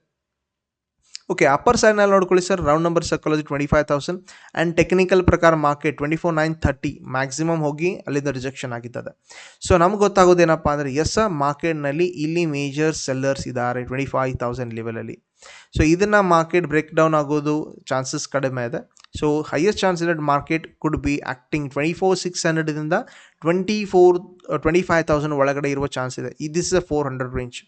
ಓಕೆ ಅಪ್ಪರ್ ಸೈಡ್ನಲ್ಲಿ ನೋಡ್ಕೊಳ್ಳಿ sir round number psychology twenty five thousand and technical ಪ್ರಕಾರ market twenty four nine thirty maximum ಹೋಗಿ ಅಲ್ಲಿಂದ ರಿಜೆಕ್ಷನ್ ಆಗಿದ್ದದೆ. ಸೊ ನಮ್ಗೆ ಗೊತ್ತಾಗೋದೇನಪ್ಪ ಅಂದರೆ ಎಸ್ ಮಾರ್ಕೆಟ್ನಲ್ಲಿ ಇಲ್ಲಿ ಮೇಜರ್ ಸೆಲ್ಲರ್ಸ್ ಇದ್ದಾರೆ ಟ್ವೆಂಟಿ ಫೈವ್ ತೌಸಂಡ್ ಲೆವೆಲಲ್ಲಿ ಸೊ ಇದನ್ನು ಮಾರ್ಕೆಟ್ ಬ್ರೇಕ್ ಡೌನ್ ಆಗೋದು ಚಾನ್ಸಸ್ ಕಡಿಮೆ ಇದೆ. ಸೊ ಹೈಯೆಸ್ಟ್ ಚಾನ್ಸ್ ಇದೆ market could be acting twenty four six ಹಂಡ್ರೆಡಿಂದ twenty four twenty five thousand ಒಳಗಡೆ ಇರುವ ಚಾನ್ಸ್ ಇದೆ. This is a four hundred range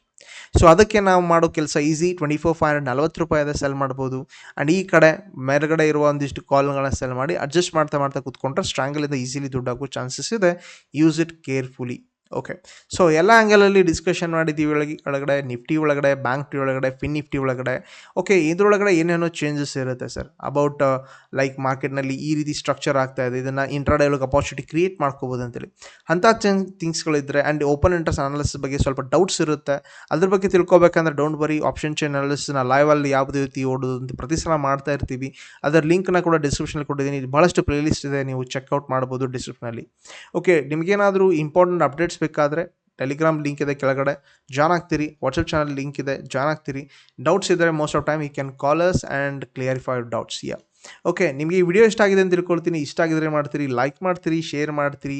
so ಅದಕ್ಕೆ ನಾವು ಮಾಡೋ ಕೆಲಸ easy twenty four five hundred ನಲ್ವತ್ತು ರೂಪಾಯಿದ ಸೆಲ್ ಮಾಡ್ಬೋದು. ಆ್ಯಂಡ್ ಈ ಕಡೆ ಮೇಲ್ಗಡೆ ಇರುವ ಒಂದಿಷ್ಟು ಕಾಲ್ಗಳನ್ನ ಸೆಲ್ ಮಾಡಿ ಅಡ್ಜಸ್ಟ್ ಮಾಡ್ತಾ ಮಾಡ್ತಾ ಕೂತ್ಕೊಂಡ್ರೆ ಸ್ಟ್ರಾಂಗಲಿಂದ ಈಸಿಲಿ ದುಡ್ಡಾಗೋ ಚಾನ್ಸಸ್ ಇದೆ. Use it carefully okay so ಎಲ್ಲ ಆ್ಯಂಗಲಲ್ಲಿ ಡಿಸ್ಕಷನ್ ಮಾಡಿದ್ದೀವಿ ಒಳಗೆ, ಒಳಗಡೆ ನಿಫ್ಟಿ ಒಳಗಡೆ ಬ್ಯಾಂಕ್ ನಿಫ್ಟಿ ಒಳಗಡೆ ಫಿನ್ ನಿಫ್ಟಿ ಒಳಗಡೆ. ಓಕೆ ಇದರೊಳಗಡೆ ಏನೇನೋ ಚೇಂಜಸ್ ಇರುತ್ತೆ ಸರ್ ಅಬೌಟ್ ಲೈಕ್ ಮಾರ್ಕೆಟ್ನಲ್ಲಿ ಈ ರೀತಿ ಸ್ಟ್ರಕ್ಚರ್ ಆಗ್ತಾ ಇದೆ, ಇದನ್ನು ಇಂಟ್ರಾಡೇ ಒಳಗೆ ಅಪಾರ್ಚುನಿಟಿ ಕ್ರಿಯೇಟ್ ಮಾಡ್ಕೋಬೋದು ಅಂತೇಳಿ. ಅಂಥ ಚೇಂಜ್ ಥಿಂಗ್ಸ್ಗಳಿದ್ದರೆ ಆ್ಯಂಡ್ ಓಪನ್ ಇಂಟ್ರೆಸ್ಟ್ ಅನಾಲಿಸಿಸ್ ಬಗ್ಗೆ ಸ್ವಲ್ಪ ಡೌಟ್ಸ್ ಇರುತ್ತೆ. ಅದ್ರ ಬಗ್ಗೆ ತಿಳ್ಕೊಬೇಕಂದ್ರೆ ಡೋಂಟ್ ಬರಿ ಆಪ್ಷನ್ ಚೇನ್ ಅನಾಲಿಸಿಸ್ನ ಲೈವಲ್ಲಿ ಯಾವುದೇ ರೀತಿ ಓಡೋದು ಅಂತ ಪ್ರತಿ ಸಲ ಮಾಡ್ತಾ ಇರ್ತೀವಿ. ಅದರ ಲಿಂಕ್ನ ಕೂಡ ಡಿಸ್ಕ್ರಿಪ್ಷನಲ್ಲಿ ಕೊಟ್ಟಿದ್ದೀನಿ. ಭಾಳಷ್ಟು ಪ್ಲೇಲಿಸ್ಟ್ ಇದೆ, ನೀವು ಚೆಕ್ಔಟ್ ಮಾಡ್ಬೋದು ಡಿಸ್ಕ್ರಿಪ್ಷನಲ್ಲಿ ಓಕೆ ನಿಮಗೇನಾದರೂ ಇಂಪಾರ್ಟೆಂಟ್ ಅಪ್ಡೇಟ್ಸ್ ಬೇಕಾದರೆ ಟೆಲಿಗ್ರಾಮ್ ಲಿಂಕ್ ಇದೆ ಕೆಳಗಡೆ. ಜಾಯ್ನ್ ಆಗ್ತೀರಿ. ವಾಟ್ಸಪ್ ಚಾನಲ್ ಲಿಂಕ್ ಇದೆ. ಜಾಯ್ನ್ ಆಗ್ತೀರಿ. ಡೌಟ್ಸ್ ಇದ್ದರೆ most of time you can callers and clarify doubts yeah okay ನಿಮಗೆ ಈ ವಿಡಿಯೋ ಇಷ್ಟ ಆಗಿದೆ ಅಂತ ತಿಳ್ಕೊಳ್ತೀನಿ. ಇಷ್ಟ ಆಗಿದ್ರೆ ಮಾಡ್ತೀರಿ. ಲೈಕ್ ಮಾಡ್ತೀರಿ. ಶೇರ್ ಮಾಡ್ತೀರಿ.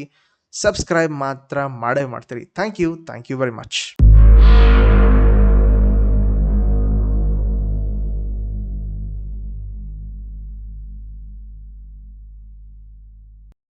ಸಬ್ಸ್ಕ್ರೈಬ್ ಮಾತ್ರ ಮಾಡೇ ಮಾಡ್ತೀರಿ. Thank you thank you very much